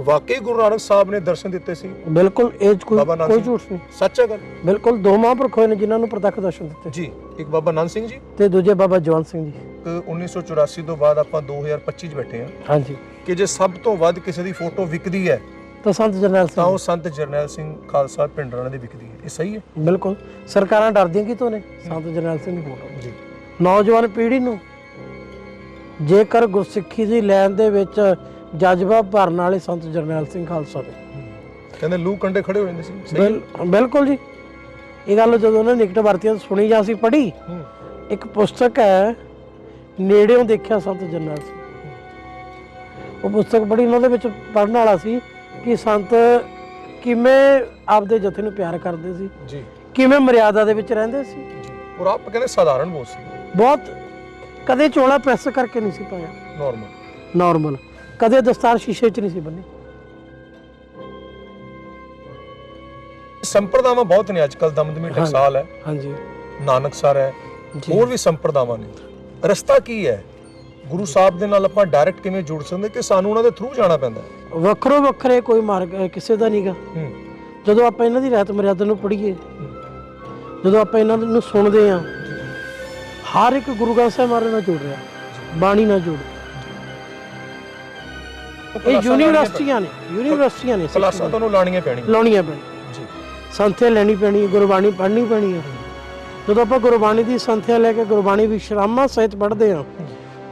ਵਾਕਈ ਗੁਰੂ ਨਾਨਕ ਸਾਹਿਬ ਨੇ ਦਰਸ਼ਨ ਦਿੱਤੇ ਸੀ। ਬਿਲਕੁਲ ਇਹ 'ਚ ਕੋਈ ਬਾਬਾ ਨਾਨਕ ਕੋਈ ਸਿੰਘ। ਝੂਠ ਨਹੀਂ। ਸੱਚ ਹੈ ਗੱਲ। ਬਿਲਕੁਲ ਦੋ ਮਹਾਂਪੁਰਖ ਹੋਏ ਨੇ ਜਿਨ੍ਹਾਂ ਨੂੰ ਪ੍ਰਤੱਖ ਦਰਸ਼ਨ ਦਿੱਤੇ। ਜੀ ਇੱਕ ਬਾਬਾ ਨਾਨਕ ਸਿੰਘ ਜੀ। ਤੇ ਦੂਜੇ ਬਾਬਾ ਜਵੰਤ ਸਿੰਘ ਜੀ। ਇੱਕ 1984 ਤੋਂ ਬਾਅਦ ਆਪਾਂ 2025 ਚ ਬੈਠੇ ਹਾਂ। ਹਾਂਜੀ। ਕਿ ਜੇ ਸਭ ਤੋਂ ਵੱਧ ਕਿਸੇ ਦੀ ਫੋਟੋ ਵਿਕਦੀ ਹੈ ਤਾਂ ਸੰਤ ਜਰਨੈਲ ਤਾਂ ਸਿੰਘ। ਉਹ ਸੰਤ ਜਰਨੈਲ ਸਿੰਘ ਖਾਲਸਾ ਪਿੰਡਰਾਂ ਦੀ ਵਿਕਦੀ ਹੈ। ਇਹ ਸਹੀ ਹੈ? ਬਿਲਕੁਲ। ਸਰਕਾਰਾਂ ਡਰਦੀਆਂ ਕਿਤੋਂ ਨੇ? ਸੰਤ ਜਰਨੈਲ ਸਿੰਘ ਦੀ ਫੋਟੋ। ਜੀ। ਨੌਜਵਾਨ ਪੀੜ੍ਹੀ ਨੂੰ ਜੇਕਰ ਗੁਰਸਿੱਖੀ ਦੀ ਲੈਣ ਦੇ ਵਿੱਚ ਜਜ਼ਬਾ ਭਰਨ ਵਾਲੇ ਸੰਤ ਜਰਨੈਲ ਸਿੰਘ ਖਾਲਸਾ ਨੇ ਕਹਿੰਦੇ ਲੂ ਕੰਡੇ ਖੜੇ ਹੋ ਜਾਂਦੇ ਸੀ। ਸਹੀ? ਬਿਲਕੁਲ ਜੀ। ਇਹ ਗੱਲ ਜਦੋਂ ਉਹਨੇ ਨਿਕਟ ਵਰਤੀਆਂ ਸੁਣੀ ਜਾਂ ਅਸੀਂ ਪੜ੍ਹੀ ਇੱਕ ਪੁਸਤਕ ਹੈ ਨੇੜਿਓਂ ਦੇਖਿਆ ਸੰਤ ਜਰਨੈਲ ਸਿੰਘ। ਉਹ ਪੁਸਤਕ ਬੜੀ ਉਹਨਾਂ ਦੇ ਵਿੱਚ ਪੜਨ ਵਾਲਾ ਸੀ ਕਿ ਸੰਤ ਕਿਵੇਂ ਆਪਦੇ ਜਥੇ ਨੂੰ ਪਿਆਰ ਕਰਦੇ ਸੀ ਜੀ। ਕਿਵੇਂ ਮਰਿਆਦਾ ਦੇ ਵਿੱਚ ਰਹਿੰਦੇ ਸੀ। ਜੀ। ਔਰ ਆਪ ਕਹਿੰਦੇ ਸਾਧਾਰਨ ਬਹੁਤ ਸੀ। ਬਹੁਤ ਕਦੇ ਚੋਲਾ ਪ੍ਰੈਸ ਕਰਕੇ ਨਹੀਂ ਸੀ ਪਾਇਆ। ਨਾਰਮਲ ਨਾਰਮਲ ਕਦੇ ਦਸਤਾਰ ਸ਼ੀਸ਼ੇ 'ਚ ਨਹੀਂ ਸੀ ਬੰਨੀ। ਸੰਪਰਦਾਵਾਂ ਬਹੁਤ ਨੇ ਅੱਜਕੱਲ ਦਮਦਮੀ ਟਕਸਾਲ ਹੈ। ਹਾਂਜੀ। ਨਾਨਕਸਰ ਹੈ। ਹੋਰ ਵੀ ਸੰਪਰਦਾਵਾਂ ਨੇ। ਰਸਤਾ ਕੀ ਹੈ? ਗੁਰੂ ਸਾਹਿਬ ਦੇ ਨਾਲ ਆਪਾਂ ਡਾਇਰੈਕਟ ਕਿਵੇਂ ਜੁੜ ਸਕਦੇ ਕਿ ਸਾਨੂੰ ਉਹਨਾਂ ਦੇ ਥਰੂ ਜਾਣਾ ਪੈਂਦਾ ਵੱਖਰੋ ਵੱਖਰੇ ਕੋਈ ਮਾਰਗ ਕਿਸੇ ਦਾ ਨਹੀਂਗਾ ਜਦੋਂ ਆਪਾਂ ਇਹਨਾਂ ਦੀ ਰਹਿਤ ਮਰਿਆਦਾ ਨੂੰ ਪੜ੍ਹੀਏ ਜਦੋਂ ਆਪਾਂ ਇਹਨਾਂ ਨੂੰ ਸੁਣਦੇ ਆ ਹਰ ਇੱਕ ਗੁਰੂ ਗ੍ਰੰਥ ਸਾਹਿਬ ਨਾਲ ਜੁੜ ਰਿਹਾ ਬਾਣੀ ਨਾਲ ਜੁੜ। ਰਿਹਾ ਇਹ ਯੂਨੀਵਰਸਿਟੀਆਂ ਨੇ ਯੂਨੀਵਰਸਿਟੀਆਂ ਨੇ ਕਲਾਸਾਂ ਤੁਹਾਨੂੰ ਲਾਣੀਆਂ ਪੈਣੀਆਂ। ਲਾਉਣੀਆਂ ਪੈਣੀ ਜੀ। ਸੰਥਿਆ ਲੈਣੀ ਪੈਣੀ ਗੁਰਬਾਣੀ ਪੜ੍ਹਨੀ ਪੈਣੀ ਹੈ ਜਦੋਂ ਆਪਾਂ ਗੁਰਬਾਣੀ ਦੀ ਸੰਥਿਆ ਲੈ ਕੇ ਗੁਰਬਾਣੀ ਵਿਸ਼ਰਾਮਾਂ ਸਹਿਤ ਪੜ੍ਹਦੇ ਆ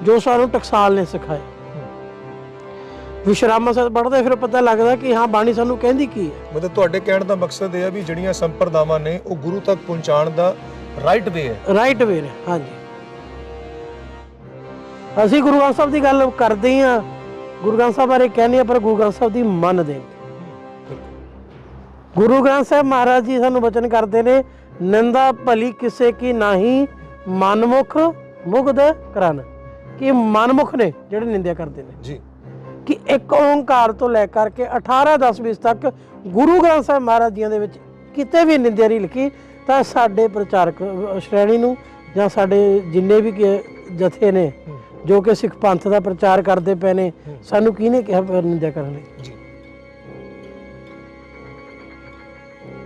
ਜੋ ਸਾਨੂੰ ਟਕਸਾਲ ਨੇ ਸਿਖਾਇਆ ਵਿਸ਼ਰਾਮਾਂ ਸਹਿਤ ਪੜ੍ਹਦੇ ਫਿਰ ਪਤਾ ਲੱਗਦਾ ਕਿ ਹਾਂ ਬਾਣੀ ਸਾਨੂੰ ਕਹਿੰਦੀ ਕੀ ਹੈ। ਮਤਲਬ ਤੁਹਾਡੇ ਕਹਿਣ ਦਾ ਮਕਸਦ ਇਹ ਹੈ ਵੀ ਜਿਹੜੀਆਂ ਸੰਪਰਦਾਵਾਂ ਨੇ ਉਹ ਗੁਰੂ ਤੱਕ ਪਹੁੰਚਾਉਣ ਦਾ ਰਾਈਟ ਵੇ ਹੈ। ਰਾਈਟ ਵੇ ਨੇ ਹਾਂਜੀ। ਅਸੀਂ ਗੁਰੂ ਗ੍ਰੰਥ ਸਾਹਿਬ ਦੀ ਗੱਲ ਕਰਦੇ ਹਾਂ ਗੁਰੂ ਗ੍ਰੰਥ ਸਾਹਿਬ ਬਾਰੇ ਕਹਿੰਦੇ ਆ ਪਰ ਗੁਰੂ ਗ੍ਰੰਥ ਸਾਹਿਬ ਦੀ ਮੰਨਦੇ। ਗੁਰੂ ਗ੍ਰੰਥ ਸਾਹਿਬ ਮਹਾਰਾਜ ਜੀ ਸਾਨੂੰ ਬਚਨ ਕਰਦੇ ਨੇ ਨਿੰਦਾ ਭਲੀ ਕਿਸੇ ਕੀ ਨਹੀਂ ਮਨਮੁਖ ਮੁਗਧ ਕਰਨ। ਕਿ ਮਨਮੁਖ ਨੇ ਜਿਹੜੇ ਨਿੰਦਿਆ ਕਰਦੇ ਨੇ। ਜੀ। ਕਿ ਇੱਕ ਓੰਕਾਰ ਤੋਂ ਲੈ ਕਰਕੇ 18 10 20 ਤੱਕ ਗੁਰੂ ਗ੍ਰੰਥ ਸਾਹਿਬ ਮਹਾਰਾਜ ਜੀਆਂ ਦੇ ਵਿੱਚ ਕਿਤੇ ਵੀ ਨਿੰਦਿਆ ਨਹੀਂ ਲਿਖੀ ਤਾਂ ਸਾਡੇ ਪ੍ਰਚਾਰਕ ਸ਼੍ਰੇਣੀ ਨੂੰ ਜਾਂ ਸਾਡੇ ਜਿੰਨੇ ਵੀ ਜਥੇ ਨੇ ਜੋ ਕਿ ਸਿੱਖ ਪੰਥ ਦਾ ਪ੍ਰਚਾਰ ਕਰਦੇ ਪਏ ਨੇ ਸਾਨੂੰ ਕਿਹਨੇ ਕਿਹਾ ਨਿੰਦਿਆ ਕਰਨ ਲਈ? ਜੀ।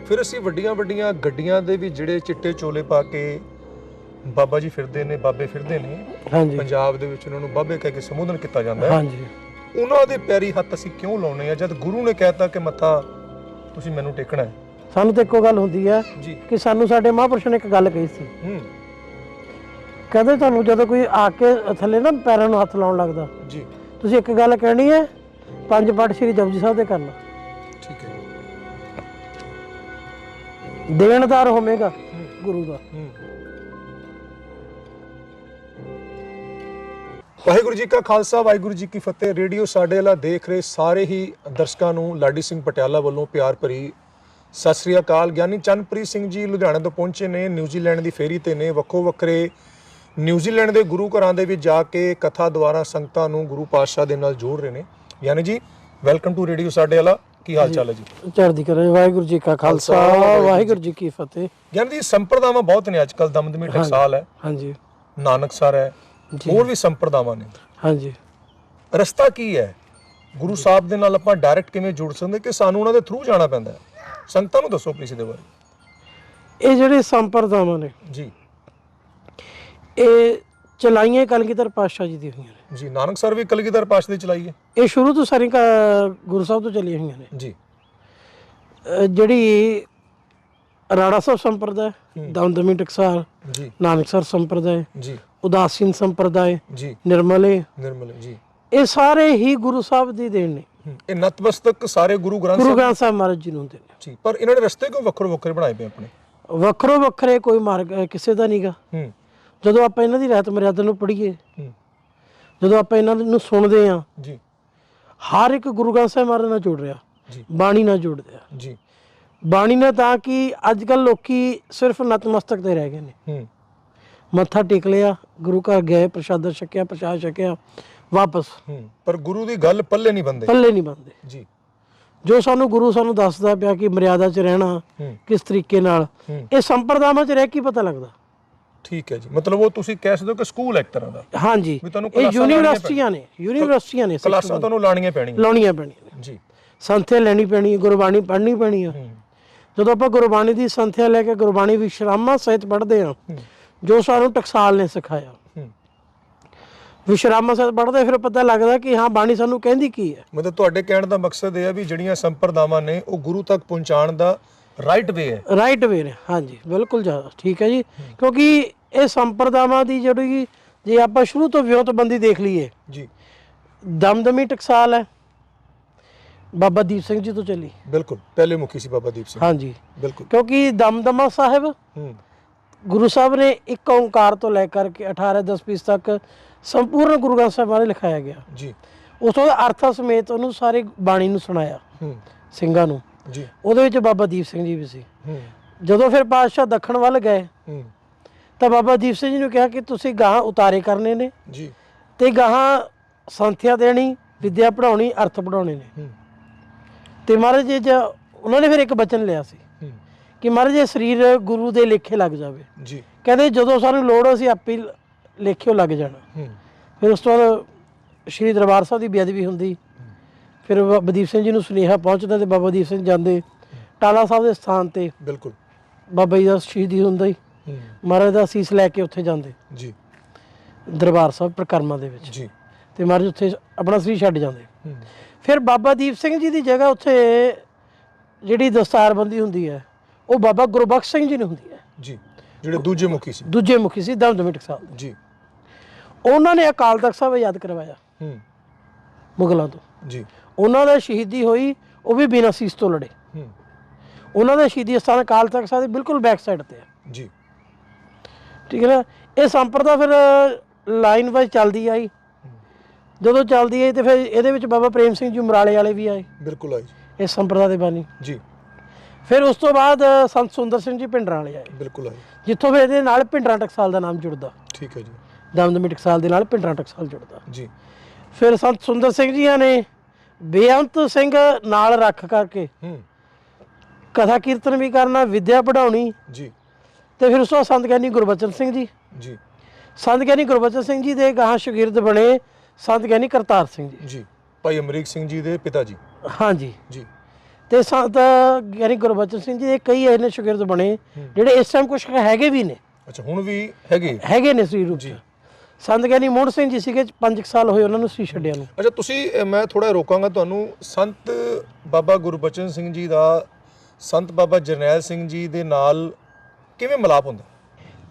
ਫਿਰ ਅਸੀਂ ਵੱਡੀਆਂ ਵੱਡੀਆਂ ਗੱਡੀਆਂ ਦੇ ਵੀ ਜਿਹੜੇ ਚਿੱਟੇ ਚੋਲੇ ਪਾ ਕੇ ਬਾਬਾ ਜੀ ਫਿਰਦੇ ਨੇ ਬਾਬੇ ਫਿਰਦੇ ਨੇ ਹਾਂਜੀ। ਪੰਜਾਬ ਦੇ ਵਿੱਚ ਉਹਨਾਂ ਨੂੰ ਬਾਬੇ ਕਹਿ ਕੇ ਸੰਬੋਧਨ ਕੀਤਾ ਜਾਂਦਾ ਹੈ। ਹਾਂਜੀ। ਉਹਨਾਂ ਦੇ ਪੈਰੀ ਹੱਥ ਅਸੀਂ ਕਿਉਂ ਲਾਉਣੇ ਆ? ਜਦ ਗੁਰੂ ਨੇ ਕਹਿਤਾ ਕਿ ਮੱਥਾ ਤੁਸੀਂ ਮੈਨੂੰ ਟੇਕਣਾ ਹੈ। ਸਾਨੂੰ ਤੇ ਇੱਕੋ ਗੱਲ ਹੁੰਦੀ ਹੈ ਕਿ ਸਾਨੂੰ ਸਾਡੇ ਮਹਾਂਪੁਰਸ਼ ਨੇ ਇੱਕ ਗੱਲ ਕਹੀ ਸੀ। ਹੂੰ। ਕਹਿੰਦੇ ਤੁਹਾਨੂੰ ਜਦੋਂ ਕੋਈ ਆ ਕੇ ਥੱਲੇ ਨਾ ਪੈਰਾਂ ਨੂੰ ਹੱਥ ਲਾਉਣ ਲੱਗਦਾ ਜੀ। ਤੁਸੀਂ ਇੱਕ ਗੱਲ ਕਹਿਣੀ ਹੈ ਪੰਜ ਪਾਠ ਸ੍ਰੀ ਜਪਜੀ ਸਾਹਿਬ ਦੇ ਕਰਨਾ। ਠੀਕ ਹੈ। ਦੇਣਦਾਰ ਹੋਵੇਗਾ ਗੁਰੂ ਦਾ। ਵਾਹਿਗੁਰੂ ਜੀ ਕਾ ਖਾਲਸਾ ਵਾਹਿਗੁਰੂ ਜੀ ਕੀ ਫਤਿਹ। ਰੇਡੀਓ ਸਾਡੇ ਵਾਲਾ ਦੇਖ ਰਹੇ ਸਾਰੇ ਹੀ ਦਰਸ਼ਕਾਂ ਨੂੰ ਲਾਡੀ ਸਿੰਘ ਪਟਿਆਲਾ ਵੱਲੋਂ ਪਿਆਰ ਭਰੀ ਸਤਿ ਸ੍ਰੀ ਅਕਾਲ। ਗਿਆਨੀ ਚੰਨਪ੍ਰੀਤ ਸਿੰਘ ਜੀ ਲੁਧਿਆਣਾ ਤੋਂ ਪਹੁੰਚੇ ਨੇ ਨਿਊਜ਼ੀਲੈਂਡ ਦੀ ਫੇਰੀ ਤੇ ਨੇ। ਵੱਖੋ ਵੱਖਰੇ ਨਿਊਜ਼ੀਲੈਂਡ ਦੇ ਗੁਰੂ ਘਰਾਂ ਦੇ ਵਿੱਚ ਜਾ ਕੇ ਕਥਾ ਦੁਆਰਾ ਸੰਗਤਾਂ ਨੂੰ ਗੁਰੂ ਪਾਤਸ਼ਾਹ ਦੇ ਨਾਲ ਜੋੜ ਰਹੇ ਨੇ। ਯਾਨੀ ਜੀ ਵੈਲਕਮ ਟੂ ਰੇਡੀਓ ਸਾਡੇ ਵਾਲਾ। ਕੀ ਹਾਲ ਚਾਲ ਹੈ ਜੀ? ਚੜ੍ਹਦੀ ਕਰੇ ਵਾਹਿਗੁਰੂ ਜੀ ਕਾ ਖਾਲਸਾ ਵਾਹਿਗੁਰੂ ਜੀ ਕੀ ਫਤਿਹ। ਗਿਆਨੀ ਜੀ ਸੰਪਰਦਾਵਾਂ ਬਹੁਤ ਨੇ ਅੱਜਕੱਲ ਦਮਦਮੀ ਟਕਸਾਲ ਹੈ। ਹਾਂਜੀ। ਨਾਨਕਸਰ ਹੈ। ਹੋਰ ਵੀ ਸੰਪਰਦਾਵਾਂ ਨੇ। ਹਾਂਜੀ। ਰਸਤਾ ਕੀ ਹੈ? ਗੁਰੂ ਸਾਹਿਬ ਦੇ ਨਾਲ ਆਪਾਂ ਡਾਇਰੈਕਟ ਕਿਵੇਂ ਜੁੜ ਸਕਦੇ? ਕਿ ਸਾਨੂੰ ਉਹਨਾਂ ਦੇ ਥਰੂ ਜਾਣਾ ਪੈਂਦਾ ਹੈ? ਸੰਗਤਾਂ ਨੂੰ ਦੱਸੋ ਪਲੀਜ਼ ਇਹਦੇ ਬਾਰੇ। ਇਹ ਜਿਹੜੇ ਸੰਪਰਦਾਵਾਂ ਨੇ ਜੀ। ਇਹ ਚਲਾਈਆਂ ਕਲਗੀਧਰ ਪਾਤਸ਼ਾਹ ਜੀ ਦੀ ਹੋਈਆਂ ਨੇ। ਜੀ ਨਾਨਕ ਸਰ ਵੀ ਕਲਗੀਧਰ ਪਾਸ਼ ਦੇ ਚਲਾਈ ਹੈ? ਇਹ ਸ਼ੁਰੂ ਤੋਂ ਸਾਰੀ ਗੁਰੂ ਸਾਹਿਬ ਤੋਂ ਚੱਲੀਆਂ ਹੋਈਆਂ ਨੇ। ਜੀ। ਜਿਹੜੀ ਰਾੜਾ ਸਾਹਿਬ ਸੰਪਰਦਾ ਦਮਦਮੀ ਟਕਸਾਲ ਜੀ। ਨਾਨਕਸਰ ਸੰਪਰਦਾਇ ਜੀ। ਉਦਾਸੀਨ ਸੰਪਰਦਾਇ ਜੀ। ਨਿਰਮਲੇ। ਨਿਰਮਲ ਜੀ। ਇਹ ਸਾਰੇ ਹੀ ਗੁਰੂ ਸਾਹਿਬ ਦੀ ਦੇਣ ਨੇ। ਇਹ ਨਤਮਸਤਕ ਸਾਰੇ ਗੁਰੂ ਗ੍ਰੰਥ ਗੁਰੂ ਗ੍ਰੰਥ ਸਾਹਿਬ ਮਹਾਰਾਜ ਜੀ ਨੂੰ ਨੇ। ਜੀ ਪਰ ਇਹਨਾਂ ਨੇ ਰਸਤੇ ਕਿਉਂ ਵੱਖਰੇ ਵੱਖਰੇ ਬਣਾਏ ਪਏ ਆਪਣੇ? ਵੱਖਰੋ ਵੱਖਰੇ ਕੋਈ ਮਾਰਗ ਕਿਸੇ ਦਾ ਨਹੀਂਗਾ ਹੂੰ। ਜਦੋਂ ਆਪਾਂ ਇਹਨਾਂ ਦੀ ਰਹਿਤ ਮਰਿਆਦਾ ਨੂੰ ਪੜ੍ਹੀਏ ਜਦੋਂ ਆਪਾਂ ਇਹਨਾਂ ਨੂੰ ਸੁਣਦੇ ਆ ਜੀ। ਹਰ ਇੱਕ ਗੁਰੂ ਗ੍ਰੰਥ ਸਾਹਿਬ ਮਹਾਰਾਜ ਨਾਲ ਜੁੜ ਰਿਹਾ ਜੀ। ਬਾਣੀ ਨਾਲ ਜੁੜਦੇ ਆ ਜੀ। ਬਾਣੀ ਨਾਲ ਤਾਂ ਕਿ ਅੱਜ ਕੱਲ ਲੋਕੀ ਸਿਰਫ ਨਤਮਸਤਕ ਤੇ ਰਹਿ ਗਏ ਨੇ। ਹੂੰ। ਮੱਥਾ ਟੇਕ ਲਿਆ ਗੁਰੂ ਘਰ ਗਏ ਪ੍ਰਸ਼ਾਦਾ ਛਕਿਆ ਪ੍ਰਸ਼ਾਦ ਛਕਿਆ ਵਾਪਸ। ਹੂੰ। ਪਰ ਗੁਰੂ ਦੀ ਗੱਲ ਪੱਲੇ ਨਹੀਂ ਬੰਦੇ। ਪੱਲੇ ਨਹੀਂ ਬੰਦੇ। ਜੀ। ਜੋ ਸਾਨੂੰ ਗੁਰੂ ਸਾਨੂੰ ਦੱਸਦਾ ਪਿਆ ਕਿ ਮਰਿਆਦਾ 'ਚ ਰਹਿਣਾ ਕਿਸ ਤਰੀਕੇ ਨਾਲ ਇਹ ਸੰਪਰਦਾਵਾਂ 'ਚ ਰਹਿ ਕੇ ਪਤਾ ਲੱਗਦਾ। ਠੀਕ ਹੈ ਜੀ। ਮਤਲਬ ਉਹ ਤੁਸੀਂ ਕਹਿ ਸਕਦੇ ਹੋ ਕਿ ਸਕੂਲ ਇੱਕ ਤਰ੍ਹਾਂ ਦਾ। ਹਾਂਜੀ। ਵੀ ਤੁਹਾਨੂੰ ਇਹ ਯੂਨੀਵਰਸਿਟੀਆਂ ਨੇ ਯੂਨੀਵਰਸਿਟੀਆਂ ਨੇ ਕਲਾਸਾਂ ਤੁਹਾਨੂੰ ਲਾਣੀਆਂ ਪੈਣੀਆਂ। ਲਾਉਣੀਆਂ ਪੈਣੀਆਂ ਜੀ। ਸੰਥਿਆ ਲੈਣੀ ਪੈਣੀ ਹੈ ਗੁਰਬਾਣੀ ਪੜ੍ਹਨੀ ਪੈਣੀ ਹੈ। ਜਦੋਂ ਆਪਾਂ ਗੁਰਬਾਣੀ ਦੀ ਸੰਥਿਆ ਲੈ ਕੇ ਗੁਰਬਾਣੀ ਵਿਸ਼ਰਾਮਾਂ ਸਹਿਤ ਪੜ੍ਹਦੇ ਹਾਂ। ਜੋ ਸਾਨੂੰ ਟਕਸਾਲ ਨੇ ਸਿਖਾਇਆ। ਵਿਸ਼ਰਾਮਾਂ ਸਹਿਤ ਪੜ੍ਹਦੇ ਫਿਰ ਪਤਾ ਲੱਗਦਾ ਕਿ ਹਾਂ ਬਾਣੀ ਸਾਨੂੰ ਕਹਿੰਦੀ ਕੀ ਹੈ। ਮਤਲਬ ਤੁਹਾਡੇ ਕਹਿਣ ਦਾ ਮਕਸਦ ਇਹ ਹੈ ਵੀ ਜਿਹੜੀਆਂ ਸੰਪਰਦਾਵਾਂ ਨੇ ਉਹ ਗੁਰੂ ਤੱਕ ਪਹੁੰਚਾਉਣ ਦਾ ਰਾਈਟ ਵੇ ਹੈ। ਰਾਈਟ ਵੇ ਨੇ ਹਾਂਜੀ ਬਿਲਕੁਲ ਜ਼ਿਆਦਾ ਠੀਕ ਹੈ ਜੀ। ਕਿਉਂਕਿ ਇਹ ਸੰਪਰਦਾਵਾਂ ਦੀ ਜਿਹੜੀ ਜੇ ਆਪਾਂ ਸ਼ੁਰੂ ਤੋਂ ਵਿਉਂਤਬੰਦੀ ਦੇਖ ਲਈਏ ਜੀ। ਦਮਦਮੀ ਟਕਸਾਲ ਹੈ। ਬਾਬਾ ਦੀਪ ਸਿੰਘ ਜੀ ਤੋਂ ਚੱਲੀ। ਬਿਲਕੁਲ ਪਹਿਲੇ ਮੁਖੀ ਸੀ ਬਾਬਾ ਦੀਪ ਸਿੰਘ। ਹਾਂਜੀ। ਬਿਲਕੁਲ। ਕਿਉਂਕਿ ਦਮਦਮਾ ਸਾਹਿਬ ਗੁਰੂ ਸਾਹਿਬ ਨੇ ਇੱਕ ਓੰਕਾਰ ਤੋਂ ਲੈ ਕਰਕੇ 18 10 ਪੀਸ ਤੱਕ ਸੰਪੂਰਨ ਗੁਰੂ ਗ੍ਰੰਥ ਸਾਹਿਬ ਬਾਰੇ ਲਿਖਾਇਆ ਗਿਆ। ਜੀ। ਉਸ ਤੋਂ ਅਰਥਾਂ ਸਮੇਤ ਉਹਨੂੰ ਸਾਰੇ ਬਾਣੀ ਨੂੰ ਸੁਣਾਇਆ। ਸਿੰਘਾਂ ਨੂੰ। ਜੀ। ਉਹਦੇ ਵਿੱਚ ਬਾਬਾ ਦੀਪ ਸਿੰਘ ਜੀ ਵੀ ਸੀ। ਜਦੋਂ ਫਿਰ ਪਾਤਸ਼ਾਹ ਦੱਖਣ ਵੱਲ ਗਏ ਤਾਂ ਬਾਬਾ ਦੀਪ ਸਿੰਘ ਜੀ ਨੂੰ ਕਿਹਾ ਕਿ ਤੁਸੀਂ ਗਾਹਾਂ ਉਤਾਰੇ ਕਰਨੇ ਨੇ ਜੀ। ਤੇ ਗਾਹਾਂ ਸੰਥਿਆ ਦੇਣੀ ਵਿਦਿਆ ਪੜਾਉਣੀ ਅਰਥ ਪੜਾਉਣੇ ਨੇ। ਤੇ ਮਹਾਰਾਜ ਜੀ ਜ- ਉਹਨਾਂ ਨੇ ਫਿਰ ਇੱਕ ਬਚਨ ਲਿਆ ਸੀ ਕਿ ਮਹਾਰਾਜ ਇਹ ਸਰੀਰ ਗੁਰੂ ਦੇ ਲੇਖੇ ਲੱਗ ਜਾਵੇ। ਜੀ। ਕਹਿੰਦੇ ਜਦੋਂ ਸਾਨੂੰ ਲੋੜ ਹੋ, ਅਸੀਂ ਆਪੇ ਲੇਖਿਓ ਲੱਗ ਜਾਣਾ। ਫਿਰ ਉਸ ਤੋਂ ਬਾਅਦ ਸ਼੍ਰੀ ਦਰਬਾਰ ਸਾਹਿਬ ਦੀ ਬੇਅਦਬੀ ਹੁੰਦੀ। ਫਿਰ ਬਾਬਾ ਦੀਪ ਸਿੰਘ ਜੀ ਨੂੰ ਸੁਨੇਹਾ ਪਹੁੰਚਦਾ ਤੇ ਬਾਬਾ ਦੀਪ ਸਿੰਘ ਜਾਂਦੇ। ਟਾਲਾ ਸਾਹਿਬ ਦੇ ਸਥਾਨ ਤੇ ਬਿਲਕੁਲ। ਬਾਬਾ ਜੀ ਦਾ ਸ਼ਹੀਦੀ ਹੁੰਦਾ ਹੀ। ਮਹਾਰਾਜ ਦਾ ਸੀਸ ਲੈ ਕੇ ਉੱਥੇ ਜਾਂਦੇ। ਜੀ। ਦਰਬਾਰ ਸਾਹਿਬ ਪ੍ਰਕਰਮਾਂ ਦੇ ਵਿੱਚ। ਜੀ। ਤੇ ਮਹਾਰਾਜ ਉੱਥੇ ਆਪਣਾ ਸਰੀਰ ਛੱਡ ਜਾਂਦੇ। ਫਿਰ ਬਾਬਾ ਦੀਪ ਸਿੰਘ ਜੀ ਦੀ ਜਗ੍ਹਾ ਉੱਥੇ ਜਿਹੜੀ ਦਸਤਾਰਬੰਦੀ ਹੁੰਦੀ ਹੈ ਉਹ ਬਾਬਾ ਗੁਰਬਖਸ਼ ਸਿੰਘ ਜੀ ਨੂੰ ਹੁੰਦੀ ਹੈ। ਜੀ। ਜਿਹੜੇ ਦੂਜੇ ਮੁਖੀ ਸੀ। ਦੂਜੇ ਮੁਖੀ ਸੀ ਦਮਦਮੀ ਦੇ ਜੀ। ਉਹਨਾਂ ਨੇ ਅਕਾਲ ਤਖਤ ਸਾਹਿਬ ਯਾਦ ਕਰਵਾਇਆ। ਹੂੰ। ਮੁਗਲਾਂ ਤੋਂ। ਜੀ। ਉਹਨਾਂ ਦਾ ਸ਼ਹੀਦੀ ਹੋਈ ਉਹ ਵੀ ਬਿਨਾਂ ਸੀਸ ਤੋਂ ਲੜੇ। ਹੂੰ। ਉਹਨਾਂ ਦਾ ਸ਼ਹੀਦੀ ਸਥਾਨ ਅਕਾਲ ਤਖਤ ਸਾਹਿਬ ਦੇ ਬਿਲਕੁਲ ਬੈਕ ਸਾਈਡ ਤੇ ਹੈ ਜੀ। ਠੀਕ ਹੈ ਨਾ? ਇਹ ਸੰਪਰਦਾ ਫਿਰ ਲਾਈਨ ਵਾਈਜ਼ ਚੱਲਦੀ ਆਈ। ਜਦੋਂ ਚੱਲਦੀ ਆਈ ਤੇ ਫਿਰ ਇਹਦੇ ਵਿੱਚ ਬਾਬਾ ਪ੍ਰੇਮ ਸਿੰਘ ਜੀ ਮਰਾਲੇ ਵਾਲੇ ਵੀ ਆਏ। ਬਿਲਕੁਲ ਆਈ ਇਸ ਸੰਪਰਦਾ ਦੇ ਬਾਨੀ। ਜੀ। ਫਿਰ ਉਸ ਤੋਂ ਬਾਅਦ ਸੰਤ ਸੁੰਦਰ ਸਿੰਘ ਜੀ ਭਿੰਡਰਾਂ ਵਾਲੇ ਆਏ। ਬਿਲਕੁਲ ਆਈ ਜਿੱਥੋਂ ਫਿਰ ਇਹਦੇ ਨਾਲ ਭਿੰਡਰਾਂ ਟਕਸਾਲ ਦਾ ਨਾਮ ਜੁੜਦਾ। ਠੀਕ ਹੈ ਜੀ। ਦਮਦਮੀ ਟਕਸਾਲ ਦੇ ਨਾਲ ਭਿੰਡਰਾਂ ਟਕਸਾਲ ਜੁੜਦਾ। ਜੀ। ਫਿਰ ਸੰਤ ਸੁੰਦਰ ਸਿੰਘ ਜੀਆਂ ਨੇ ਬੇਅੰਤ ਸਿੰਘ ਨਾਲ ਰੱਖ ਕਰਕੇ ਹੂੰ। ਕਥਾ ਕੀਰਤਨ ਵੀ ਕਰਨਾ ਵਿਦਿਆ ਪੜਾਉਣੀ ਜੀ। ਤੇ ਫਿਰ ਉਸ ਤੋਂ ਸੰਤ ਗਿਆਨੀ ਗੁਰਬਚਨ ਸਿੰਘ ਜੀ। ਜੀ। ਸੰਤ ਗਿਆਨੀ ਗੁਰਬਚਨ ਸਿੰਘ ਜੀ ਦੇ ਗਾਹਾਂ ਸ਼ਾਗਿਰਦ ਬਣੇ ਸੰਤ ਗਿਆਨੀ ਕਰਤਾਰ ਸਿੰਘ ਜੀ। ਜੀ। ਭਾਈ ਅਮਰੀਕ ਸਿੰਘ ਜੀ ਦੇ ਪਿਤਾ ਜੀ। ਹਾਂਜੀ। ਜੀ। ਤੇ ਸੰਤ ਗਿਆਨੀ ਗੁਰਬਚਨ ਸਿੰਘ ਜੀ ਦੇ ਕਈ ਇਹਨੇ ਸ਼ਾਗਿਰਦ ਬਣੇ ਜਿਹੜੇ ਇਸ ਟਾਈਮ ਕੁਝ ਹੈਗੇ ਵੀ ਨੇ। ਅੱਛਾ ਹੁਣ ਵੀ ਹੈਗੇ? ਹੈਗੇ ਨੇ ਸ੍ਰੀ ਰੂਪ ਚ। ਸੰਤ ਗਿਆਨੀ ਮੋਹਨ ਸਿੰਘ ਜੀ ਸੀਗੇ 5 ਸਾਲ ਹੋਏ ਉਹਨਾਂ ਨੂੰ ਸੀ ਛੱਡਿਆ ਨੂੰ। ਅੱਛਾ ਤੁਸੀਂ ਮੈਂ ਥੋੜਾ ਰੋਕਾਂਗਾ ਤੁਹਾਨੂੰ। ਸੰਤ ਬਾਬਾ ਗੁਰਬਚਨ ਸਿੰਘ ਜੀ ਦਾ ਸੰਤ ਬਾਬਾ ਜਰਨੈਲ ਸਿੰਘ ਜੀ ਦੇ ਨਾਲ ਕਿਵੇਂ ਮਿਲਾਪ ਹੁੰਦਾ?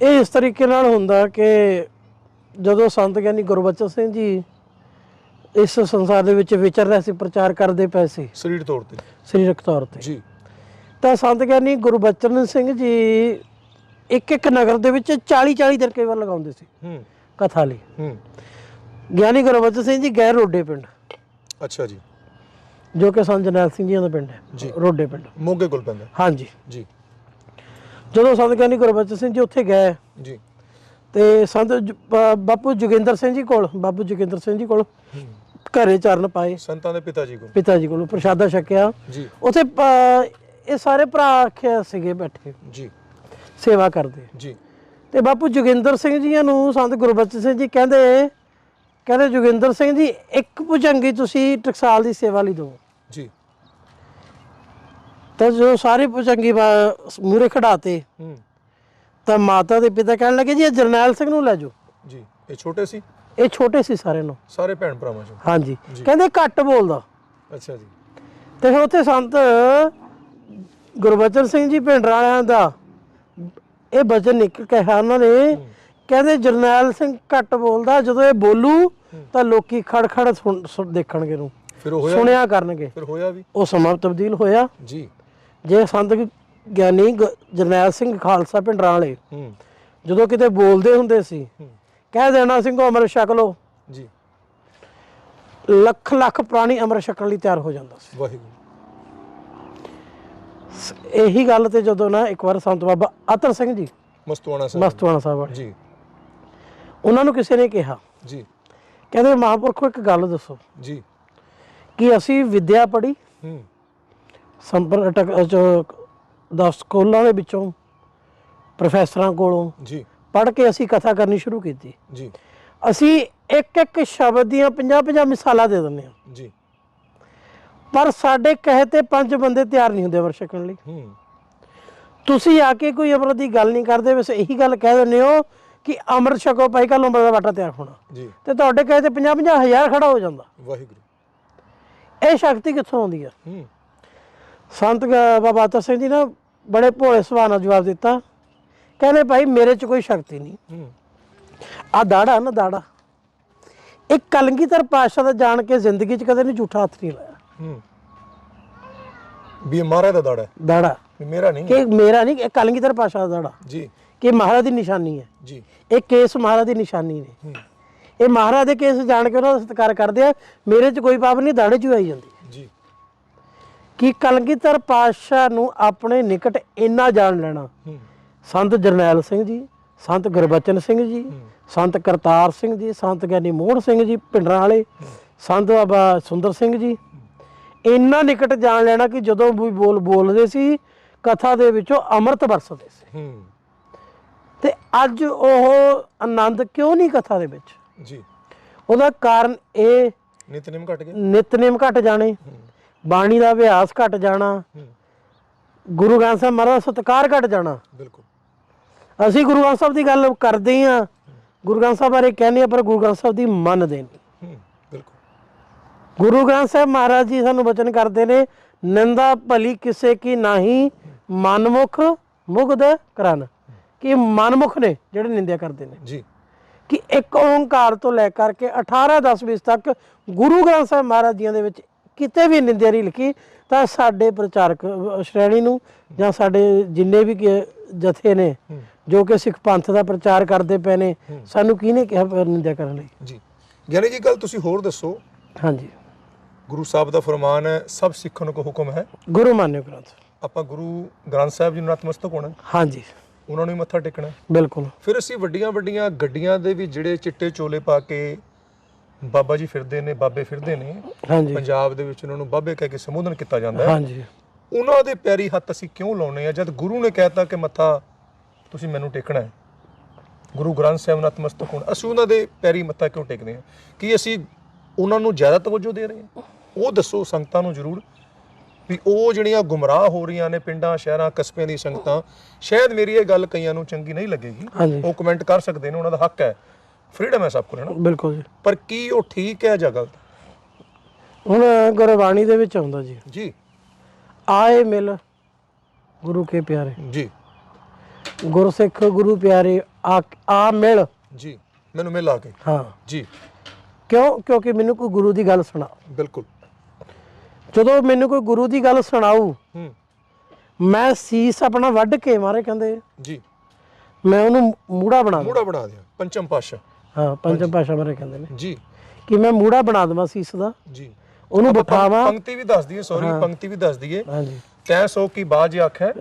ਇਹ ਇਸ ਤਰੀਕੇ ਨਾਲ ਹੁੰਦਾ ਕਿ ਜਦੋਂ ਸੰਤ ਗਿਆਨੀ ਗੁਰਬਚਨ ਸਿੰਘ ਜੀ ਇਸ ਸੰਸਾਰ ਦੇ ਵਿੱਚ ਵਿਚਰ ਰਹੇ ਸੀ ਪ੍ਰਚਾਰ ਕਰਦੇ ਪਏ ਸੀ ਸਰੀਰ ਤੌਰ ਤੇ। ਸਰੀਰਕ ਤੌਰ ਤੇ। ਜੀ। ਤਾਂ ਸੰਤ ਗਿਆਨੀ ਗੁਰਬਚਨ ਸਿੰਘ ਜੀ ਇੱਕ ਇੱਕ ਨਗਰ ਦੇ ਵਿੱਚ 40 40 ਦਿਨ ਕਈ ਵਾਰ ਲਗਾਉਂਦੇ ਸੀ। ਹੂੰ। ਕਥਾ ਲਈ। ਹੂੰ। ਗਿਆਨੀ ਗੁਰਬਚਨ ਸਿੰਘ ਜੀ ਗਏ ਰੋਡੇ ਪਿੰਡ। ਅੱਛਾ ਜੀ। ਜੋ ਕਿ ਸੰਤ ਜਰਨੈਲ ਸਿੰਘ ਜੀ ਦਾ ਪਿੰਡ। ਹੈ। ਰੋਡੇ ਪਿੰਡ। ਮੋਗੇ ਕੋਲ ਪੈਂਦਾ। ਹਾਂਜੀ। ਜੀ। ਜਦੋਂ ਸੰਤ ਗਿਆਨੀ ਗੁਰਬਚਨ ਸਿੰਘ ਜੀ ਉੱਥੇ ਗਏ। ਜੀ। ਤੇ ਸੰਤ ਬਾਪੂ ਜੋਗਿੰਦਰ ਸਿੰਘ ਜੀ ਕੋਲ ਬਾਪੂ ਜੋਗਿੰਦਰ ਸਿੰਘ ਜੀ ਕੋਲ ਘਰੇ ਚਰਨ ਪਾਏ। ਸੰਤਾਂ ਦੇ ਪਿਤਾ ਜੀ ਕੋਲ। ਪਿਤਾ ਜੀ ਕੋਲੋਂ ਪ੍ਰਸ਼ਾਦਾ ਛਕਿਆ। ਜੀ। ਉੱਥੇ ਇਹ ਸਾਰੇ ਭਰਾ ਆਖਿਆ ਸੀਗੇ ਬੈਠੇ। ਜੀ। ਸੇਵਾ ਕਰਦੇ। ਜੀ। ਤੇ ਬਾਪੂ ਜੋਗਿੰਦਰ ਸਿੰਘ ਜੀਆਂ ਨੂੰ ਸੰਤ ਗੁਰਬਚਨ ਸਿੰਘ ਜੀ ਕਹਿੰਦੇ ਕਹਿੰਦੇ ਜੋਗਿੰਦਰ ਸਿੰਘ ਜੀ ਇੱਕ ਭੁਜੰਗੀ ਤੁਸੀਂ ਟਕਸਾਲ ਦੀ ਸੇਵਾ ਲਈ ਦਿਓ। ਜੀ। ਤਾਂ ਜੋ ਸਾਰੇ ਭੁਜੰਗੀ ਮੂਰੇ ਖੜਾਤੇ। ਤਾਂ ਮਾਤਾ ਦੇ ਪਿਤਾ ਕਹਿਣ ਲੱਗੇ ਜੀ ਇਹ ਜਰਨੈਲ ਸਿੰਘ ਨੂੰ ਲੈ ਜਾਓ। ਜੀ ਇਹ ਛੋਟੇ ਸੀ? ਇਹ ਛੋਟੇ ਸੀ ਸਾਰੇ ਨੂੰ। ਸਾਰੇ ਭੈਣ ਭਰਾਵਾਂ ਚੋਂ? ਹਾਂਜੀ। ਜੀ। ਕਹਿੰਦੇ ਘੱਟ ਬੋਲਦਾ। ਅੱਛਾ ਜੀ। ਤੇ ਫਿਰ ਉੱਥੇ ਸੰਤ ਗੁਰਬਚਨ ਸਿੰਘ ਜੀ ਭਿੰਡਰਾਂ ਵਾਲਿਆਂ ਦਾ ਇਹ ਬਚਨ ਨਿਕਲ ਕੇ ਉਹਨਾਂ ਨੇ। ਕਹਿੰਦੇ ਜਰਨੈਲ ਸਿੰਘ ਘੱਟ ਬੋਲਦਾ ਜਦੋਂ ਇਹ ਬੋਲੂ ਤਾਂ ਲੋਕੀ ਖੜ ਖੜ ਸੁਣ- ਦੇਖਣਗੇ ਨੂੰ ਫਿਰ ਹੋਇਆ ਸੁਣਿਆ ਕਰਨਗੇ। ਫਿਰ ਹੋਇਆ ਵੀ? ਉਹ ਸਮਾਂ ਤਬਦੀਲ ਹੋਇਆ। ਜੀ। ਜੇ ਸੰਤ ਗਿਆਨੀ ਜਰਨੈਲ ਸਿੰਘ ਖਾਲਸਾ ਭਿੰਡਰਾਂ ਵਾਲੇ ਜਦੋਂ ਕਿਤੇ ਬੋਲਦੇ ਹੁੰਦੇ ਸੀ ਕਹਿ ਦੇਣਾ ਸਿੰਘੋ ਅਮਰ ਛਕ ਜੀ। ਲੱਖ ਲੱਖ ਪ੍ਰਾਣੀ ਅਮਰ ਛਕਣ ਲਈ ਤਿਆਰ ਹੋ ਜਾਂਦਾ ਸੀ। ਵਾਹਿਗੁਰੂ। ਇਹੀ ਗੱਲ ਤੇ ਜਦੋਂ ਨਾ ਇੱਕ ਵਾਰ ਸੰਤ ਬਾਬਾ ਅਤਰ ਸਿੰਘ ਜੀ ਮਸਤੂਆਣਾ ਸਾਹਿਬ। ਮਸਤਵਾਣਾ ਸਾਹਿਬ ਜੀ। ਉਹਨਾਂ ਨੂੰ ਕਿਸੇ ਨੇ ਕਿਹਾ। ਜੀ। ਕਹਿੰਦੇ ਮਹਾਂਪੁਰਖੋ ਇੱਕ ਗੱਲ ਦੱਸੋ। ਜੀ। ਕਿ ਅਸੀਂ ਵਿਦਿਆ ਪੜ੍ਹੀ। ਹੂੰ। ਚ 10 ਸਕੂਲਾਂ ਦੇ ਵਿੱਚੋਂ ਪ੍ਰੋਫੈਸਰਾਂ ਕੋਲੋਂ ਜੀ। ਪੜ੍ਹ ਕੇ ਅਸੀਂ ਕਥਾ ਕਰਨੀ ਸ਼ੁਰੂ ਕੀਤੀ। ਜੀ। ਅਸੀਂ ਇੱਕ ਇੱਕ ਸ਼ਬਦ ਦੀਆਂ 50 50 ਮਿਸਾਲਾਂ ਦੇ ਦਿੰਦੇ ਹਾਂ। ਜੀ। ਪਰ ਸਾਡੇ ਕਹੇ ਤੇ ਪੰਜ ਬੰਦੇ ਤਿਆਰ ਨਹੀਂ ਹੁੰਦੇ ਅਮਰ ਛਕਣ ਲਈ। ਹੂੰ। ਤੁਸੀਂ ਆ ਕੇ ਕੋਈ ਅਮਰ ਦੀ ਗੱਲ ਨਹੀਂ ਕਰਦੇ ਬਸ ਇਹੀ ਗੱਲ ਕਹਿ ਦਿੰਦੇ ਹੋ ਕਿ ਅਮਰ ਛਕੋ ਭਾਈ ਕੱਲ ਨੂੰ ਦਾ ਵਾਟਾ ਤਿਆਰ ਹੋਣਾ। ਜੀ। ਤੇ ਤੁਹਾਡੇ ਕਹੇ ਤੇ 50 50 ਹਜ਼ਾਰ ਖੜਾ ਹੋ ਜਾਂਦਾ। ਵਾਹਿਗੁਰੂ। ਇਹ ਸ਼ਕਤੀ ਕਿੱਥੋਂ ਆਉਂਦੀ ਆ? ਹੂੰ। ਸੰਤ ਬਾਬਾ ਅਤਰ ਸਿੰਘ ਜੀ ਨੇ ਬੜੇ ਭੋਲੇ ਸੁਭਾਅ ਨਾਲ ਜਵਾਬ ਦਿੱਤਾ। ਕਹਿੰਦੇ ਭਾਈ ਮੇਰੇ 'ਚ ਕੋਈ ਸ਼ਕਤੀ ਨਹੀਂ। ਆ ਦਾੜਾ ਨਾ ਦਾੜਾ। ਇੱਕ ਕਲਗੀਧਰ ਪਾਤਸ਼ਾਹ ਦਾ ਜਾਣ ਕੇ ਜ਼ਿੰਦਗੀ 'ਚ ਕਦੇ ਨਹੀਂ ਝੂਠਾ ਹੱਥ ਨਹੀਂ ਲਾਇਆ। ਹੂੰ। ਵੀ ਇਹ ਮਹਾਰਾਜ ਦਾ ਦਾੜਾ ਨਹੀਂ ਹੈ। ਕਿ ਮੇਰਾ ਨਹੀਂ ਇਹ ਕਲਗੀਧਰ ਪਾਤਸ਼ਾਹ ਦਾ ਦਾੜਾ। ਜੀ। ਕਿ ਮਹਾਰਾਜ ਦੀ ਨਿਸ਼ਾਨੀ ਹੈ। ਜੀ। ਇਹ ਕੇਸ ਮਹਾਰਾਜ ਦੀ ਨਿਸ਼ਾਨੀ ਨੇ। ਹੂੰ। ਇਹ ਮਹਾਰਾਜ ਦੇ ਕੇਸ ਜਾਣ ਕੇ ਉਹਨਾਂ ਦਾ ਸਤਿਕਾਰ ਕਰਦੇ ਆ। ਮੇਰੇ 'ਚ ਕੋਈ ਪਾਪ ਨਹੀਂ ਦਾੜੇ 'ਚ ਹੀ ਆਈ ਜਾਂਦੀ। ਜੀ। ਕਿ ਕਲਗੀਧਰ ਪਾਤਸ਼ਾਹ ਨੂੰ ਆਪਣੇ ਨਿਕਟ ਇੰਨਾ ਜਾਣ ਲੈਣਾ। ਹੂੰ। ਸੰਤ ਜਰਨੈਲ ਸਿੰਘ ਜੀ ਸੰਤ ਗੁਰਬਚਨ ਸਿੰਘ ਜੀ ਸੰਤ ਕਰਤਾਰ ਸਿੰਘ ਜੀ ਸੰਤ ਗਿਆਨੀ ਮੋਹਨ ਸਿੰਘ ਜੀ ਪਿੰਡਰਾਂ ਵਾਲੇ ਸੰਤ ਬਾਬਾ ਸੁੰਦਰ ਸਿੰਘ ਜੀ ਇੰਨਾ ਨਿਕਟ ਜਾਣ ਲੈਣਾ ਕਿ ਜਦੋਂ ਵੀ ਬੋਲ ਬੋਲਦੇ ਸੀ ਕਥਾ ਦੇ ਵਿੱਚੋਂ ਅੰਮ੍ਰਿਤ ਵਰਸਦੇ ਸੀ। ਹੂੰ। ਤੇ ਅੱਜ ਉਹ ਆਨੰਦ ਕਿਉਂ ਨਹੀਂ ਕਥਾ ਦੇ ਵਿੱਚ? ਜੀ। ਉਹਦਾ ਕਾਰਨ ਇਹ ਨਿਤਨੇਮ ਘਟ ਗਿਆ ਨਿਤਨੇਮ ਘਟ ਜਾਣੇ। ਬਾਣੀ ਦਾ ਅਭਿਆਸ ਘਟ ਜਾਣਾ। ਗੁਰੂ ਗ੍ਰੰਥ ਸਾਹਿਬ ਮਹਾਰਾਜ ਦਾ ਸਤਿਕਾਰ ਘਟ ਜਾਣਾ। ਬਿਲਕੁਲ। ਅਸੀਂ ਗੁਰੂ ਗ੍ਰੰਥ ਸਾਹਿਬ ਦੀ ਗੱਲ ਕਰਦੇ ਹਾਂ ਗੁਰੂ ਗ੍ਰੰਥ ਸਾਹਿਬ ਬਾਰੇ ਕਹਿੰਦੇ ਆ ਪਰ ਗੁਰੂ ਗ੍ਰੰਥ ਸਾਹਿਬ ਦੀ ਮੰਨਦੇ ਨਹੀਂ। ਗੁਰੂ ਗ੍ਰੰਥ ਸਾਹਿਬ ਮਹਾਰਾਜ ਜੀ ਸਾਨੂੰ ਬਚਨ ਕਰਦੇ ਨੇ ਨਿੰਦਾ ਭਲੀ ਕਿਸੇ ਕੀ ਨਹੀਂ ਮਨਮੁਖ ਮੁਗਧ ਕਰਨ। ਕਿ ਮਨਮੁਖ ਨੇ ਜਿਹੜੇ ਨਿੰਦਿਆ ਕਰਦੇ ਨੇ? ਜੀ। ਕਿ ਇੱਕ ਓੰਕਾਰ ਤੋਂ ਲੈ ਕਰਕੇ 18 10 20 ਤੱਕ ਗੁਰੂ ਗ੍ਰੰਥ ਸਾਹਿਬ ਮਹਾਰਾਜ ਜੀਆਂ ਦੇ ਵਿੱਚ ਕਿਤੇ ਵੀ ਨਿੰਦਿਆ ਨਹੀਂ ਲਿਖੀ ਤਾਂ ਸਾਡੇ ਪ੍ਰਚਾਰਕ ਸ਼੍ਰੇਣੀ ਨੂੰ ਜਾਂ ਸਾਡੇ ਜਿੰਨੇ ਵੀ ਜਥੇ ਨੇ ਜੋ ਕਿ ਸਿੱਖ ਪੰਥ ਦਾ ਪ੍ਰਚਾਰ ਕਰਦੇ ਪਏ ਨੇ ਸਾਨੂੰ ਕਿਹਨੇ ਕਿਹਾ ਨਿੰਦਿਆ ਕਰਨ ਲਈ? ਜੀ। ਗਿਆਨੀ ਜੀ ਗੱਲ ਤੁਸੀਂ ਹੋਰ ਦੱਸੋ। ਹਾਂਜੀ। ਗੁਰੂ ਸਾਹਿਬ ਦਾ ਫਰਮਾਨ ਹੈ ਸਭ ਸਿੱਖਾਂ ਨੂੰ ਕੋ ਹੁਕਮ ਹੈ। ਗੁਰੂ ਮਾਨਿਓ ਗ੍ਰੰਥ। ਆਪਾਂ ਗੁਰੂ ਗ੍ਰੰਥ ਸਾਹਿਬ ਜੀ ਨੂੰ ਨਤਮਸਤਕ ਹੋਣਾ। ਹਾਂਜੀ। ਉਹਨਾਂ ਨੂੰ ਹੀ ਮੱਥਾ ਟੇਕਣਾ। ਬਿਲਕੁਲ। ਫਿਰ ਅਸੀਂ ਵੱਡੀਆਂ ਵੱਡੀਆਂ ਗੱਡੀਆਂ ਦੇ ਵੀ ਜਿਹੜੇ ਚਿੱਟੇ ਚੋਲੇ ਪਾ ਕੇ ਬਾਬਾ ਜੀ ਫਿਰਦੇ ਨੇ ਬਾਬੇ ਫਿਰਦੇ ਨੇ ਹਾਂਜੀ। ਪੰਜਾਬ ਦੇ ਵਿੱਚ ਉਹਨਾਂ ਨੂੰ ਬਾਬੇ ਕਹਿ ਕੇ ਸੰਬੋਧਨ ਕੀਤਾ ਜਾਂਦਾ ਹੈ। ਹਾਂਜੀ। ਉਹਨਾਂ ਦੇ ਪੈਰੀ ਹੱਥ ਅਸੀਂ ਕਿਉਂ ਲਾਉਨੇ ਆ? ਜਦ ਗੁਰੂ ਨੇ ਕਹਿਤਾ ਕਿ ਮੱਥਾ ਤੁਸੀਂ ਮੈਨੂੰ ਟੇਕਣਾ ਹੈ ਗੁਰੂ ਗ੍ਰੰਥ ਸਾਹਿਬ ਨਤਮਸਤਕ ਹੋਣਾ ਅਸੀਂ ਉਹਨਾਂ ਦੇ ਪੈਰੀ ਮੱਥਾ ਕਿਉਂ ਟੇਕਦੇ ਹਾਂ? ਕੀ ਅਸੀਂ ਉਹਨਾਂ ਨੂੰ ਜ਼ਿਆਦਾ ਤਵੱਜੋ ਦੇ ਰਹੇ ਹਾਂ? ਉਹ ਦੱਸੋ ਸੰਗਤਾਂ ਨੂੰ ਜ਼ਰੂਰ ਵੀ ਉਹ ਜਿਹੜੀਆਂ ਗੁੰਮਰਾਹ ਹੋ ਰਹੀਆਂ ਨੇ ਪਿੰਡਾਂ ਸ਼ਹਿਰਾਂ ਕਸਬਿਆਂ ਦੀ ਸੰਗਤਾਂ ਸ਼ਾਇਦ ਮੇਰੀ ਇਹ ਗੱਲ ਕਈਆਂ ਨੂੰ ਚੰਗੀ ਨਹੀਂ ਲੱਗੇਗੀ। ਉਹ ਕਮੈਂਟ ਕਰ ਸਕਦੇ ਨੇ ਉਹਨਾਂ ਦਾ ਹੱਕ ਹੈ। ਫਰੀडम ਹੈ ਸਭ ਕੋਲ ਨਾ? ਬਿਲਕੁਲ ਜੀ। ਪਰ ਕੀ ਉਹ ਠੀਕ ਹੈ ਜਾਂ ਗਲਤ? ਹੁਣ ਗੁਰਬਾਣੀ ਦੇ ਵਿੱਚ ਆਉਂਦਾ ਜੀ। ਜੀ। ਆਏ ਮਿਲ ਗੁਰੂ ਕੇ ਪਿਆਰੇ। ਜੀ। ਗੁਰਸਿੱਖ ਗੁਰੂ ਪਿਆਰੇ ਆ ਮਿਲ। ਜੀ। ਮੈਨੂੰ ਮਿਲ ਆ ਕੇ। ਹਾਂ। ਜੀ। ਕਿਉਂ? ਕਿਉਂਕਿ ਮੈਨੂੰ ਕੋਈ ਗੁਰੂ ਦੀ ਗੱਲ ਸੁਣਾ। ਬਿਲਕੁਲ। ਜਦੋਂ ਮੈਨੂੰ ਕੋਈ ਗੁਰੂ ਦੀ ਗੱਲ ਸੁਣਾਊ ਹੂੰ। ਮੈਂ ਸੀਸ ਆਪਣਾ ਵੱਢ ਕੇ ਮਾਰੇ ਕਹਿੰਦੇ। ਜੀ। ਮੈਂ ਉਹਨੂੰ ਮੂੜਾ ਬਣਾ ਦਵਾਂ ਮੂੜਾ ਬਣਾ ਦਿਆ ਪੰਚਮ ਪਾਸ਼ਾ ਹਾਂ ਪੰਜਮ ਭਾਸ਼ਾ ਬਾਰੇ ਕਹਿੰਦੇ ਨੇ। ਜੀ। ਕਿ ਮੈਂ ਮੂੜਾ ਬਣਾ ਦਵਾਂ ਸੀਸ ਦਾ। ਜੀ। ਉਹਨੂੰ ਬਿਠਾਵਾਂ। ਪੰਕਤੀ ਵੀ ਦੱਸ ਦਈਏ ਸੌਰੀ ਪੰਕਤੀ ਵੀ ਦੱਸ ਦਈਏ। ਹਾਂਜੀ। ਤੈ ਸੋ ਕੀ ਬਾਜ ਆਖੈ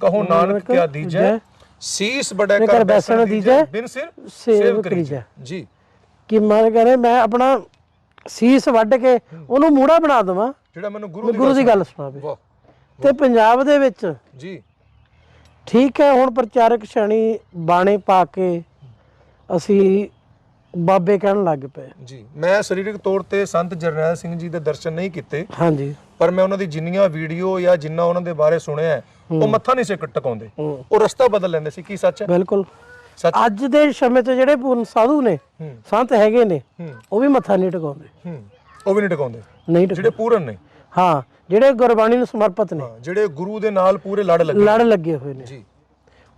ਕਹੋ ਨਾਨਕ ਕਿਆ ਦੀਜੈ। ਸੀਸ ਬੜੈ ਕਰ ਬੈਸਣ ਦੀਜੈ, ਬਿਨ ਸਿਰ ਸੇਵ। ਕਰੀਜੈ। ਜੀ। ਕਿ ਮੈਂ ਕਹਿੰਦੇ ਮੈਂ ਆਪਣਾ ਸੀਸ ਵੱਢ ਕੇ ਉਹਨੂੰ ਮੂੜਾ ਬਣਾ ਦਵਾਂ। ਜਿਹੜਾ ਮੈਨੂੰ ਗੁਰੂ ਦੀ ਗੁਰੂ ਦੀ ਗੱਲ ਸੁਣਾਵੇ ਵਾਹ। ਤੇ ਪੰਜਾਬ ਦੇ ਵਿੱਚ ਜੀ। ਠੀਕ ਹੈ ਹੁਣ ਪ੍ਰਚਾਰਕ ਸ਼ੈਣੀ ਬਾਣੇ ਪਾ ਕੇ ਅਸੀਂ ਬਾਬੇ ਕਹਿਣ ਲੱਗ ਪਏ। ਜੀ ਮੈਂ ਸਰੀਰਕ ਤੌਰ ਤੇ ਸੰਤ ਜਰਨੈਲ ਸਿੰਘ ਜੀ ਦੇ ਦਰਸ਼ਨ ਨਹੀਂ ਕੀਤੇ। ਹਾਂਜੀ। ਪਰ ਮੈਂ ਉਹਨਾਂ ਦੀ ਜਿੰਨੀਆਂ ਵੀਡੀਓ ਜਾਂ ਜਿੰਨਾ ਉਹਨਾਂ ਦੇ ਬਾਰੇ ਸੁਣਿਆ ਉਹ ਮੱਥਾ ਨਹੀਂ ਸੀ ਟਕਾਉਂਦੇ। ਉਹ ਰਸਤਾ ਬਦਲ ਲੈਂਦੇ ਸੀ ਕੀ ਸੱਚ ਹੈ? ਬਿਲਕੁਲ। ਅੱਜ ਦੇ ਸਮੇਂ ਤੇ ਜਿਹੜੇ ਪੂਰਨ ਸਾਧੂ ਨੇ ਸੰਤ ਹੈਗੇ ਨੇ ਉਹ ਵੀ ਮੱਥਾ ਨਹੀਂ ਟਿਕਾਉਂਦੇ। ਉਹ ਵੀ ਨਹੀਂ ਟਕਾਉਂਦੇ। ਨਹੀਂ ਜਿਹੜੇ ਪੂਰਨ ਨੇ। ਹਾਂ ਜਿਹੜੇ ਗੁਰਬਾਣੀ ਨੂੰ ਸਮਰਪਿਤ ਨੇ। ਜਿਹੜੇ ਗੁਰੂ ਦੇ ਨਾਲ ਪੂਰੇ ਲੜ ਲੱਗੇ ਲੜ ਲੱਗੇ ਹੋਏ ਨੇ। ਜੀ।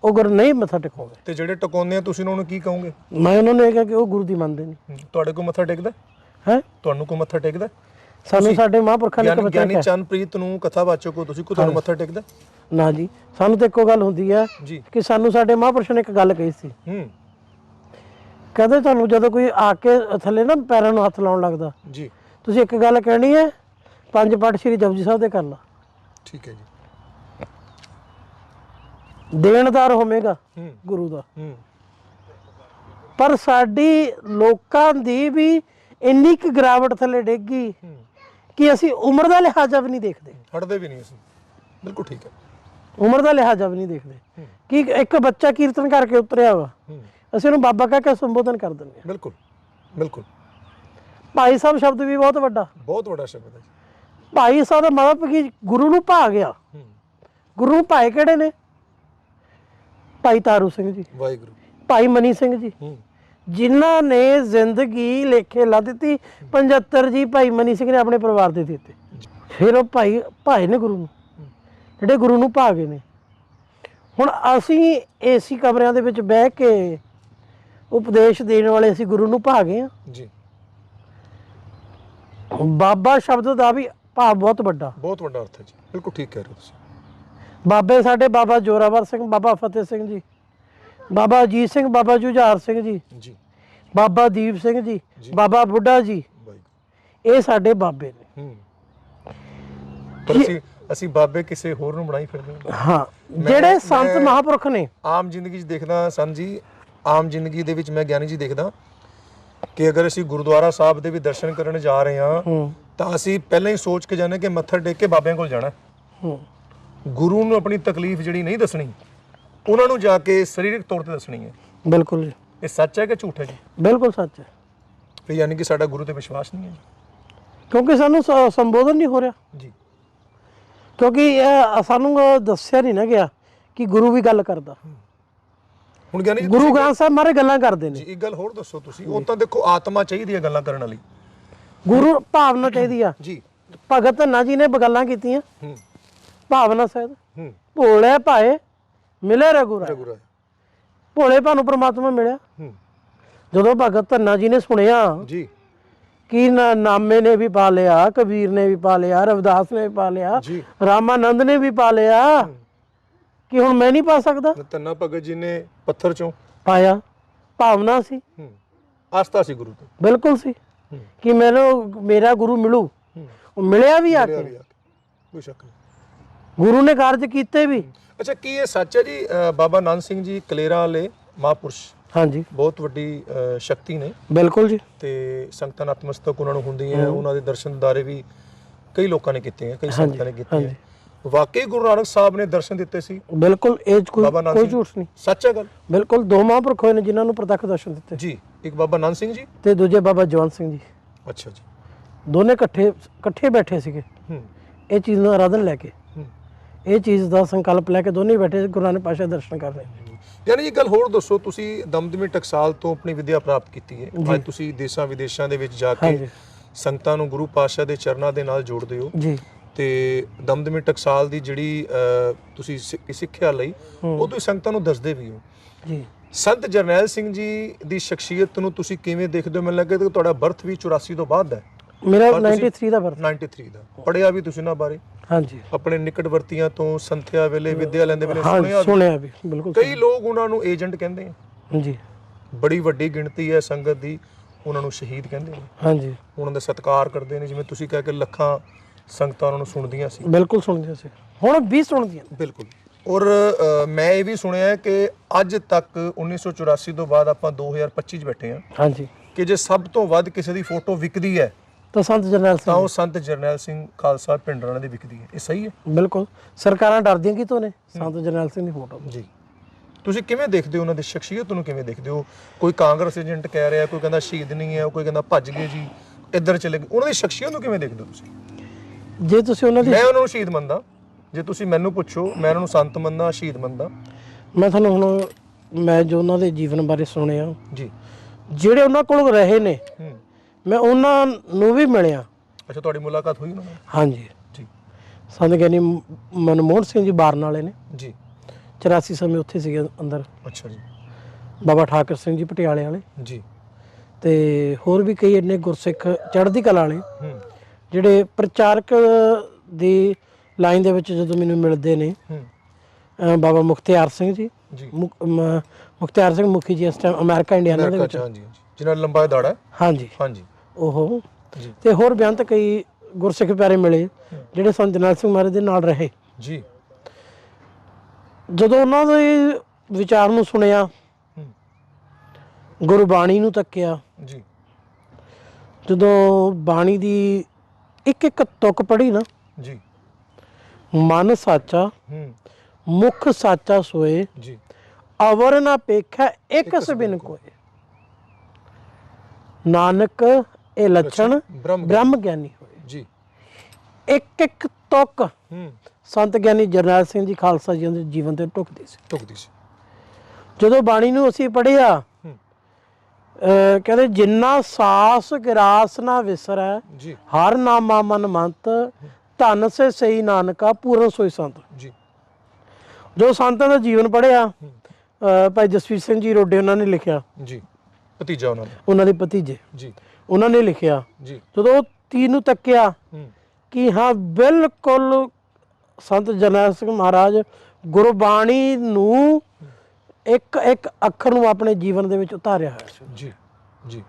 ਉਹ ਗੁਰ ਨਹੀਂ ਮੱਥਾ ਟਿਕਾਉਂਦੇ। ਤੇ ਜਿਹੜੇ ਟਕਾਉਂਦੇ ਆ ਤੁਸੀਂ ਉਹਨਾਂ ਨੂੰ ਕੀ ਕਹੋਗੇ? ਮੈਂ ਉਹਨਾਂ ਨੂੰ ਇਹ ਕਿਹਾ ਕਿ ਉਹ ਗੁਰੂ ਦੀ ਮੰਨਦੇ ਨਹੀਂ। ਤੁਹਾਡੇ ਕੋ ਮੱਥਾ ਟੇਕਦਾ? ਹੈ? ਤੁਹਾਨੂੰ ਕੋ ਮੱਥਾ ਟੇਕਦਾ? ਸਾਨੂੰ ਸਾਡੇ ਮਹਾਂਪੁਰਖਾਂ ਨੇ ਇੱਕ ਗਿਆਨੀ ਚੰਨਪ੍ਰੀਤ ਨੂੰ ਕਥਾਵਾਚਕ ਕੋ ਤੁਸੀਂ ਕੋ ਤੁਹਾਨੂੰ ਮੱਥਾ ਟੇਕਦਾ? ਨਾ ਜੀ ਸਾਨੂੰ ਤਾਂ ਇੱਕੋ ਗੱਲ ਹੁੰਦੀ ਜੀ। ਕਿ ਸਾਨੂੰ ਸਾਡੇ ਮਹਾਂਪੁਰਸ਼ਾਂ ਨੇ ਇੱਕ ਗੱਲ ਕਹੀ ਸੀ। ਹੂੰ। ਕਹਿੰਦੇ ਤੁਹਾਨੂੰ ਜਦੋਂ ਕੋਈ ਆ ਕੇ ਥੱਲੇ ਨਾ ਪੈਰਾਂ ਨੂੰ ਹੱਥ ਲਾਉਣ ਲੱਗਦਾ ਜੀ। ਤੁਸੀਂ ਇੱਕ ਗੱਲ ਕਹਿਣੀ ਹੈ ਪੰਜ ਪਾਠ ਸ੍ਰੀ ਜਪਜੀ ਸਾਹਿਬ ਦੇ ਕਰ ਲਾ ਠੀਕ ਹੈ ਜੀ। ਦੇਣਦਾਰ ਹੋਵੇਗਾ ਹੂੰ। ਗੁਰੂ ਦਾ। ਹੂੰ। ਪਰ ਸਾਡੀ ਲੋਕਾਂ ਦੀ ਵੀ ਇੰਨੀ ਕੁ ਗਿਰਾਵਟ ਥੱਲੇ ਡਿੱਗੀ ਹੂੰ। ਕਿ ਅਸੀਂ ਉਮਰ ਦਾ ਲਿਹਾਜ਼ਾ ਵੀ ਨਹੀਂ ਦੇਖਦੇ। ਹਟਦੇ ਵੀ ਨਹੀਂ ਅਸੀਂ। ਬਿਲਕੁਲ ਠੀਕ ਹੈ। ਉਮਰ ਦਾ ਲਿਹਾਜ਼ਾ ਵੀ ਨਹੀਂ ਦੇਖਦੇ। ਕਿ ਇੱਕ ਬੱਚਾ ਕੀਰਤਨ ਕਰਕੇ ਉਤਰਿਆ ਵਾ ਹੂੰ। ਅਸੀਂ ਉਹਨੂੰ ਬਾਬਾ ਕਹਿ ਕੇ ਸੰਬੋਧਨ ਕਰ ਦਿੰਦੇ ਹਾਂ। ਬਿਲਕੁਲ। ਬਿਲਕੁਲ। ਭਾਈ ਸਾਹਿਬ ਸ਼ਬਦ ਵੀ ਬਹੁਤ ਵੱਡਾ। ਬਹੁਤ ਵੱਡਾ ਸ਼ਬਦ ਹੈ ਭਾਈ ਸਾਹਿਬ ਦਾ ਮਤਲਬ ਕਿ ਗੁਰੂ ਨੂੰ ਭਾ ਗਿਆ। ਗੁਰੂ ਭਾਏ ਕਿਹੜੇ ਨੇ? ਭਾਈ ਤਾਰੂ ਸਿੰਘ ਜੀ। ਵਾਹਿਗੁਰੂ। ਭਾਈ ਮਨੀ ਸਿੰਘ ਜੀ। ਜਿਨ੍ਹਾਂ ਨੇ ਜ਼ਿੰਦਗੀ ਲੇਖੇ ਲਾ ਦਿੱਤੀ। 75 ਜੀ ਭਾਈ ਮਨੀ ਸਿੰਘ ਨੇ ਆਪਣੇ ਪਰਿਵਾਰ ਦੇ ਦਿੱਤੇ। ਫਿਰ ਉਹ ਭਾਈ ਭਾਏ ਨੇ ਗੁਰੂ ਨੂੰ। ਜਿਹੜੇ ਗੁਰੂ ਨੂੰ ਭਾ ਗਏ ਨੇ। ਹੁਣ ਅਸੀਂ ਏਸੀ ਕਮਰਿਆਂ ਦੇ ਵਿੱਚ ਬਹਿ ਕੇ ਉਪਦੇਸ਼ ਦੇਣ ਵਾਲੇ ਅਸੀਂ ਗੁਰੂ ਨੂੰ ਭਾ ਗਏ ਆ ਜੀ। ਬਾਬਾ ਸ਼ਬਦ ਦਾ ਵੀ ਭਾਵ ਬਹੁਤ ਵੱਡਾ। ਬਹੁਤ ਵੱਡਾ ਅਰਥ ਹੈ ਜੀ। ਬਿਲਕੁਲ ਠੀਕ ਕਹਿ ਰਹੇ ਹੋ ਤੁਸੀਂ। ਬਾਬੇ ਸਾਡੇ ਬਾਬਾ ਜੋਰਾਵਰ ਸਿੰਘ ਬਾਬਾ ਫਤਿਹ ਸਿੰਘ ਜੀ ਬਾਬਾ ਅਜੀਤ ਸਿੰਘ ਬਾਬਾ ਜੁਝਾਰ ਸਿੰਘ ਜੀ ਜੀ। ਬਾਬਾ ਦੀਪ ਸਿੰਘ ਜੀ ਬਾਬਾ ਬੁੱਢਾ ਜੀ ਇਹ ਸਾਡੇ ਬਾਬੇ ਨੇ। ਹੂੰ। ਪਰ ਅਸੀਂ ਅਸੀਂ ਬਾਬੇ ਕਿਸੇ ਹੋਰ ਨੂੰ ਬਣਾਈ ਫਿਰਦੇ ਹਾਂ। ਹਾਂ ਜਿਹੜੇ ਸੰਤ ਮਹਾਪੁਰਖ ਨੇ। ਆਮ ਜ਼ਿੰਦਗੀ 'ਚ ਦੇਖਦਾ ਜੀ ਆਮ ਜ਼ਿੰਦਗੀ ਦੇ ਵਿੱਚ ਮੈਂ ਗਿਆਨੀ ਜੀ ਦੇਖਦਾ ਕਿ ਅਗਰ ਅਸੀਂ ਗੁਰਦੁਆਰਾ ਸਾਹਿਬ ਦੇ ਵੀ ਦਰਸ਼ਨ ਕਰਨ ਜਾ ਰਹੇ ਹਾਂ ਤਾਂ ਅਸੀਂ ਪਹਿਲਾਂ ਹੀ ਸੋਚ ਕੇ ਜਾਂਦੇ ਕਿ ਮੱਥਾ ਟੇਕ ਕੇ ਬਾਬਿਆਂ ਕੋਲ ਜਾਣਾ। ਗੁਰੂ ਨੂੰ ਆਪਣੀ ਤਕਲੀਫ ਜਿਹੜੀ ਨਹੀਂ ਦੱਸਣੀ ਉਹਨਾਂ ਨੂੰ ਜਾ ਕੇ ਸਰੀਰਕ ਤੌਰ ਤੇ ਦੱਸਣੀ ਹੈ। ਬਿਲਕੁਲ ਜੀ। ਇਹ ਸੱਚ ਹੈ ਕਿ ਝੂਠ ਹੈ ਜੀ? ਬਿਲਕੁਲ ਸੱਚ ਹੈ। ਫਿਰ ਯਾਨੀ ਕਿ ਸਾਡਾ ਗੁਰੂ ਤੇ ਵਿਸ਼ਵਾਸ ਨਹੀਂ ਹੈ ਕਿਉਂਕਿ ਸਾਨੂੰ ਸੰਬੋਧਨ ਨਹੀਂ ਹੋ ਰਿਹਾ। ਜੀ। ਕਿਉਂਕਿ ਇਹ ਸਾਨੂੰ ਦੱਸਿਆ ਨਹੀਂ ਨਾ ਗਿਆ ਕਿ ਗੁਰੂ ਵੀ ਗੱਲ ਕਰਦਾ। ਹੁਣ ਗਿਆਨੀ ਜੀ ਗੁਰੂ ਗ੍ਰੰਥ ਸਾਹਿਬ ਮਾਰੇ ਗੱਲਾਂ ਕਰਦੇ ਜੀ ਨੇ ਇੱਕ ਗੱਲ ਹੋਰ ਦੱਸੋ ਤੁਸੀਂ ਉਹ ਤਾਂ ਦੇਖੋ ਆਤਮਾ ਚਾਹੀਦੀ ਹੈ ਗੱਲਾਂ ਕਰਨ ਵਾਲੀ। ਗੁਰੂ ਭਾਵਨਾ ਚਾਹੀਦੀ ਆ। ਜੀ। ਭਗਤ ਧੰਨਾ ਜੀ ਨੇ ਗੱਲਾਂ ਕੀਤੀਆਂ। ਹੂੰ। ਭਾਵਨਾ ਸਹਿਤ ਹੂੰ। ਭੋਲੇ ਭਾਏ ਮਿਲੇ ਰਘੁਰਾ ਗੁਰੂ ਹੈ ਭੋਲੇ ਭਾਨੂੰ ਪ੍ਰਮਾਤਮਾ ਮਿਲਿਆ। ਹੂੰ। ਜਦੋਂ ਭਗਤ ਧੰਨਾ ਜੀ ਨੇ ਸੁਣਿਆ ਜੀ। ਕਿ ਨਾ- ਨਾਮੇ ਨੇ ਵੀ ਪਾ ਲਿਆ ਕਬੀਰ ਨੇ ਵੀ ਪਾ ਲਿਆ ਰਵਿਦਾਸ ਨੇ ਵੀ ਪਾ ਲਿਆ ਜੀ। ਰਾਮਾਨੰਦ ਨੇ ਵੀ ਪਾ ਲਿਆ ਕਿ ਹੁਣ ਮੈਂ ਨਹੀਂ ਪਾ ਸਕਦਾ? ਤੰਨਾ ਭਗਤ ਜੀ ਨੇ ਪੱਥਰ ਚੋਂ ਪਾਇਆ। ਭਾਵਨਾ ਸੀ। ਹੂੰ। ਆਸਥਾ ਸੀ ਗੁਰੂ ਤੇ। ਬਿਲਕੁਲ ਸੀ। ਹੂੰ। ਕਿ ਮੈਨੂੰ ਮੇਰਾ ਗੁਰੂ ਮਿਲੂ। ਹੂੰ। ਉਹ ਮਿਲਿਆ ਵੀ ਆ ਕੇ। ਕੋਈ ਸ਼ੱਕ ਨਹੀਂ। ਗੁਰੂ ਨੇ ਕਾਰਜ ਕੀਤੇ ਵੀ। ਅੱਛਾ ਕੀ ਇਹ ਸੱਚ ਹੈ ਜੀ? ਬਾਬਾ ਨਾਨਕ ਸਿੰਘ ਜੀ ਕਲੇਰਾਂ ਵਾਲੇ ਮਹਾਂਪੁਰਸ਼। ਹਾਂਜੀ। ਬਹੁਤ ਵੱਡੀ ਸ਼ਕਤੀ ਨੇ। ਬਿਲਕੁਲ ਜੀ। ਤੇ ਸੰਗਤਾਂ ਨਤਮਸਤਕ ਉਹਨਾਂ ਨੂੰ ਹੁੰਦੀਆਂ। ਉਹਨਾਂ ਦੇ ਦਰਸ਼ਨ ਦਿਦਾਰੇ ਵੀ ਕਈ ਲੋਕਾਂ ਨੇ ਕੀਤੇ ਆ ਕਈ ਸੰਗਤਾਂ ਨੇ ਕੀਤੇ ਆ। ਵਾਕਈ ਗੁਰੂ ਨਾਨਕ ਸਾਹਿਬ ਨੇ ਦਰਸ਼ਨ ਦਿੱਤੇ ਸੀ। ਬਿਲਕੁਲ ਇਹ 'ਚ ਕੋਈ ਬਾਬਾ ਨਾਨਕ ਕੋਈ ਸਿੰਘ- ਝੂਠ ਨਹੀਂ। ਸੱਚ ਹੈ ਗੱਲ। ਬਿਲਕੁਲ ਦੋ ਮਹਾਂਪੁਰਖ ਹੋਏ ਨੇ ਜਿਨ੍ਹਾਂ ਨੂੰ ਪ੍ਰਤੱਖ ਦਰਸ਼ਨ ਦਿੱਤੇ। ਜੀ ਇੱਕ ਬਾਬਾ ਨਾਨਕ ਸਿੰਘ ਜੀ। ਤੇ ਦੂਜੇ ਬਾਬਾ ਜਵੰਤ ਸਿੰਘ ਜੀ। ਅੱਛਾ ਜੀ। ਦੋਨੇ ਇਕੱਠੇ ਇਕੱਠੇ ਬੈਠੇ ਸੀਗੇ। ਹੂੰ। ਇਹ ਚੀਜ਼ ਨੂੰ ਆਰਾਧਨ ਲੈ ਕੇ। ਹੂੰ। ਇਹ ਚੀਜ਼ ਦਾ ਸੰਕਲਪ ਲੈ ਕੇ ਦੋਨੇ ਹੀ ਬੈਠੇ ਸੀ ਗੁਰੂ ਨਾਨਕ ਪਾਸ਼ਾ ਦਰਸ਼ਨ ਕਰਨੇ ਯਾਨੀ ਇਹ ਗੱਲ ਹੋਰ ਦੱਸੋ ਤੁਸੀਂ ਦਮਦਮੀ ਟਕਸਾਲ ਤੋਂ ਆਪਣੀ ਵਿਦਿਆ ਪ੍ਰਾਪਤ ਕੀਤੀ ਹੈ। ਅੱਜ ਤੁਸੀਂ ਦੇਸ਼ਾਂ ਵਿਦੇਸ਼ਾਂ ਦੇ ਵਿੱਚ ਜਾ ਕੇ ਹਾਂਜੀ। ਸੰਗਤਾਂ ਨੂੰ ਗੁਰੂ ਪਾਤਸ਼ਾਹ ਦੇ ਚਰਨਾਂ ਦੇ ਨਾਲ ਜੋੜਦੇ ਹੋ। ਜੀ। ਤੇ ਦਮਦਮੀ ਟਕਸਾਲ ਦੀ ਜਿਹੜੀ ਤੁਸੀਂ ਸਿੱਖਿਆ ਲਈ ਉਹ ਤੁਸੀਂ ਸੰਗਤਾਂ ਨੂੰ ਦੱਸਦੇ ਵੀ ਹੋ। ਜੀ। ਸੰਤ ਜਰਨੈਲ ਸਿੰਘ ਜੀ ਦੀ ਸ਼ਖਸੀਅਤ ਨੂੰ ਤੁਸੀਂ ਕਿਵੇਂ ਦੇਖਦੇ ਹੋ? ਮੈਨੂੰ ਲੱਗਾ ਕਿ ਤੁਹਾਡਾ ਬਰਥ ਵੀ 84 ਤੋਂ ਬਾਅਦ ਹੈ। ਮੇਰਾ ਪਰ ਤੁਸੀਂ- 93 ਦਾ ਬਰਥ 93 ਦਾ। ਪੜਿਆ ਵੀ ਤੁਸੀਂ ਨਾ ਬਾਰੇ। ਹਾਂਜੀ। ਆਪਣੇ ਨਿਕਟਵਰਤੀਆਂ ਤੋਂ ਸੰਥਿਆ ਵੇਲੇ ਵਿਦਿਆ ਲੈਂਦੇ ਵੇਲੇ ਸੁਣਿਆ। ਸੁਣਿਆ ਵੀ ਬਿਲਕੁਲ ਕਈ ਲੋਕ ਉਹਨਾਂ ਨੂੰ ਏਜੰਟ ਕਹਿੰਦੇ ਆ। ਜੀ ਬੜੀ ਵੱਡੀ ਗਿਣਤੀ ਹੈ ਸੰਗਤ ਦੀ ਉਹਨਾਂ ਨੂੰ ਸ਼ਹੀਦ ਕਹਿੰਦੇ ਨੇ ਹਾਂਜੀ। ਉਹਨਾਂ ਦਾ ਸਤਿਕਾਰ ਕਰਦੇ ਨੇ ਜਿਵੇਂ ਤੁਸੀਂ ਕਹਿ ਕੇ ਲੱਖਾਂ ਸੰਗਤਾਂ ਉਹਨਾਂ ਨੂੰ ਸੁਣਦੀਆਂ ਸੀ। ਬਿਲਕੁਲ ਸੁਣਦੇ ਸੀ। ਹੁਣ ਵੀ ਸੁਣਦੀਆਂ। ਬਿਲਕੁਲ। ਔਰ ਮੈਂ ਇਹ ਵੀ ਸੁਣਿਆ ਹੈ ਕਿ ਅੱਜ ਤੱਕ 1984 ਤੋਂ ਬਾਅਦ ਆਪਾਂ 2025 'ਚ ਬੈਠੇ ਹਾਂ। ਹਾਂਜੀ। ਕਿ ਜੇ ਸਭ ਤੋਂ ਵੱਧ ਕਿਸੇ ਦੀ ਫੋਟੋ ਵਿਕਦੀ ਹੈ ਤਾਂ ਸੰਤ ਜਰਨੈਲ ਤਾਂ ਸਿੰਘ। ਉਹ ਸੰਤ ਜਰਨੈਲ ਸਿੰਘ ਖਾਲਸਾ ਪਿੰਡਰਾਂ ਦੀ ਵਿਕਦੀ ਹੈ। ਇਹ ਸਹੀ ਹੈ? ਬਿਲਕੁਲ। ਸਰਕਾਰਾਂ ਡਰਦੀਆਂ ਕਿਤੋਂ ਨੇ? ਸੰਤ ਜਰਨੈਲ ਸਿੰਘ ਦੀ ਫੋਟੋ। ਜੀ। ਤੁਸੀਂ ਕਿਵੇਂ ਦੇਖਦੇ ਹੋ ਉਹਨਾਂ ਦੀ ਸ਼ਖਸੀਅਤ ਨੂੰ ਕਿਵੇਂ ਦੇਖਦੇ ਹੋ? ਕੋਈ ਕਾਂਗਰਸ ਏਜੰਟ ਕਹਿ ਰਿਹਾ ਕੋਈ ਕਹਿੰਦਾ ਸ਼ਹੀਦ ਨਹੀਂ ਹੈ ਕੋਈ ਕਹਿੰਦਾ ਭੱਜ ਗਏ ਜੀ ਇੱਧਰ ਚਲੇ ਗਏ। ਉਹਨਾਂ ਦੀ ਸ਼ਖਸੀਅਤ ਨੂੰ ਕਿਵੇਂ ਦੇਖਦੇ ਹੋ ਤੁਸੀਂ? ਜੇ ਤੁਸੀਂ ਉਹਨਾਂ ਦੀ ਮੈਂ ਉਹਨਾਂ ਨੂੰ ਸ਼ਹੀਦ ਮੰਨਦਾ। ਜੇ ਤੁਸੀਂ ਮੈਨੂੰ ਪੁੱਛੋ ਮੈਂ ਉਹਨਾਂ ਨੂੰ ਸੰਤ ਮੰਨਦਾ ਸ਼ਹੀਦ ਮੰਨਦਾ। ਮੈਂ ਤੁਹਾਨੂੰ ਹੁਣ ਮੈਂ ਜੋ ਉਹਨਾਂ ਦੇ ਜੀਵਨ ਬਾਰੇ ਸੁਣਿਆ ਜੀ। ਜਿਹੜੇ ਉਹਨਾਂ ਕੋਲ ਰਹੇ ਨੇ ਮੈਂ ਉਹਨਾਂ ਨੂੰ ਵੀ ਮਿਲਿਆ। ਅੱਛਾ ਤੁਹਾਡੀ ਮੁਲਾਕਾਤ ਹੋਈ ਉਹਨਾਂ ਨਾਲ? ਹਾਂਜੀ। ਜੀ। ਸੰਤ ਗਿਆਨੀ ਮਨਮੋਹਨ ਸਿੰਘ ਜੀ ਬਾਰਨ ਵਾਲੇ ਨੇ। ਜੀ। 84 ਸਮੇਂ ਉੱਥੇ ਸੀਗੇ ਅੰਦਰ। ਅੱਛਾ ਜੀ। ਬਾਬਾ ਠਾਕਰ ਸਿੰਘ ਜੀ ਪਟਿਆਲੇ ਵਾਲੇ। ਜੀ। ਤੇ ਹੋਰ ਵੀ ਕਈ ਇੰਨੇ ਗੁਰਸਿੱਖ ਚੜ੍ਹਦੀ ਕਲਾ ਵਾਲੇ। ਹੂੰ। ਜਿਹੜੇ ਪ੍ਰਚਾਰਕ ਦੀ ਲਾਈਨ ਦੇ ਵਿੱਚ ਜਦੋਂ ਮੈਨੂੰ ਮਿਲਦੇ ਨੇ ਬਾਬਾ ਮੁਖਤਿਆਰ ਸਿੰਘ ਜੀ ਮੁਖਤਿਆਰ ਸਿੰਘ ਮੁਖੀ ਜੀ ਇਸ ਟਾਈਮ ਅਮਰੀਕਾ ਇੰਡੀਆਨਾ ਦੇ ਵਿੱਚ। ਹਾਂਜੀ ਜਿਨ੍ਹਾਂ ਲੰਬਾ ਦਾੜਾ ਹੈ। ਹਾਂਜੀ। ਹਾਂਜੀ। ਉਹ। ਤੇ ਹੋਰ ਬੇਅੰਤ ਕਈ ਗੁਰਸਿੱਖ ਪਿਆਰੇ ਮਿਲੇ ਜਿਹੜੇ ਸੰਤ ਜਰਨੈਲ ਸਿੰਘ ਮਹਾਰਾਜ ਦੇ ਨਾਲ ਰਹੇ। ਜੀ। ਜਦੋਂ ਉਹਨਾਂ ਦੇ ਵਿਚਾਰ ਨੂੰ ਸੁਣਿਆ ਗੁਰਬਾਣੀ ਨੂੰ ਤੱਕਿਆ ਜੀ। ਜਦੋਂ ਬਾਣੀ ਦੀ ਇੱਕ ਇੱਕ ਤੁਕ ਪੜ੍ਹੀ ਨਾ। ਜੀ। ਮਨ ਸਾਚਾ ਹੂੰ। ਮੁਖ ਸਾਚਾ ਸੋਏ ਜੀ। ਅਵਰ ਨਾ ਪੇਖਾ ਇੱਕ ਸਬਿਨ ਕੋਏ। ਨਾਨਕ ਇਹ ਲੱਛਣ ਬ੍ਰਹਮ ਗਿਆਨੀ। ਹੋਏ। ਜੀ। ਇੱਕ ਇੱਕ ਤੁਕ। ਹੂੰ। ਸੰਤ ਗਿਆਨੀ ਜਰਨੈਲ ਸਿੰਘ ਜੀ ਖਾਲਸਾ ਜੀ ਦੇ ਜੀਵਨ ਤੇ ਟੁਕਦੀ ਸੀ। ਟੁਕਦੀ ਸੀ। ਜਦੋਂ ਬਾਣੀ ਨੂੰ ਅਸੀਂ ਅਹ ਕਹਿੰਦੇ ਜਿੰਨਾ ਸਾਸ ਗਿਰਾਸ ਨਾ ਵਿਸਰੈ ਜੀ। ਹਰ ਨਾਮਾ ਮਨ ਮੰਤ ਧਨ ਸੇ ਸਈ ਨਾਨਕਾ ਪੂਰਨ ਸੋਈ ਸੰਤ। ਜੀ। ਜੋ ਸੰਤਾਂ ਦਾ ਜੀਵਨ ਪੜ੍ਹਿਆ ਅਹ ਭਾਈ ਜਸਵੀਰ ਸਿੰਘ ਜੀ ਰੋਡੇ ਉਹਨਾਂ ਨੇ ਲਿਖਿਆ। ਜੀ। ਭਤੀਜਾ ਉਹਨਾਂ ਦਾ। ਉਹਨਾਂ ਦੇ ਭਤੀਜੇ। ਜੀ। ਉਹਨਾਂ ਨੇ ਲਿਖਿਆ। ਜੀ। ਜਦੋਂ ਤੀਰ ਨੂੰ ਤੱਕਿਆ ਕਿ ਹਾਂ ਬਿਲਕੁਲ ਸੰਤ ਜਰਨੈਲ ਸਿੰਘ ਮਹਾਰਾਜ ਗੁਰਬਾਣੀ ਨੂੰ ਇੱਕ ਇੱਕ ਅੱਖਰ ਨੂੰ ਆਪਣੇ ਜੀਵਨ ਦੇ ਵਿੱਚ ਉਤਾਰਿਆ ਹੋਇਆ ਸੀ। ਜੀ ਜੀ।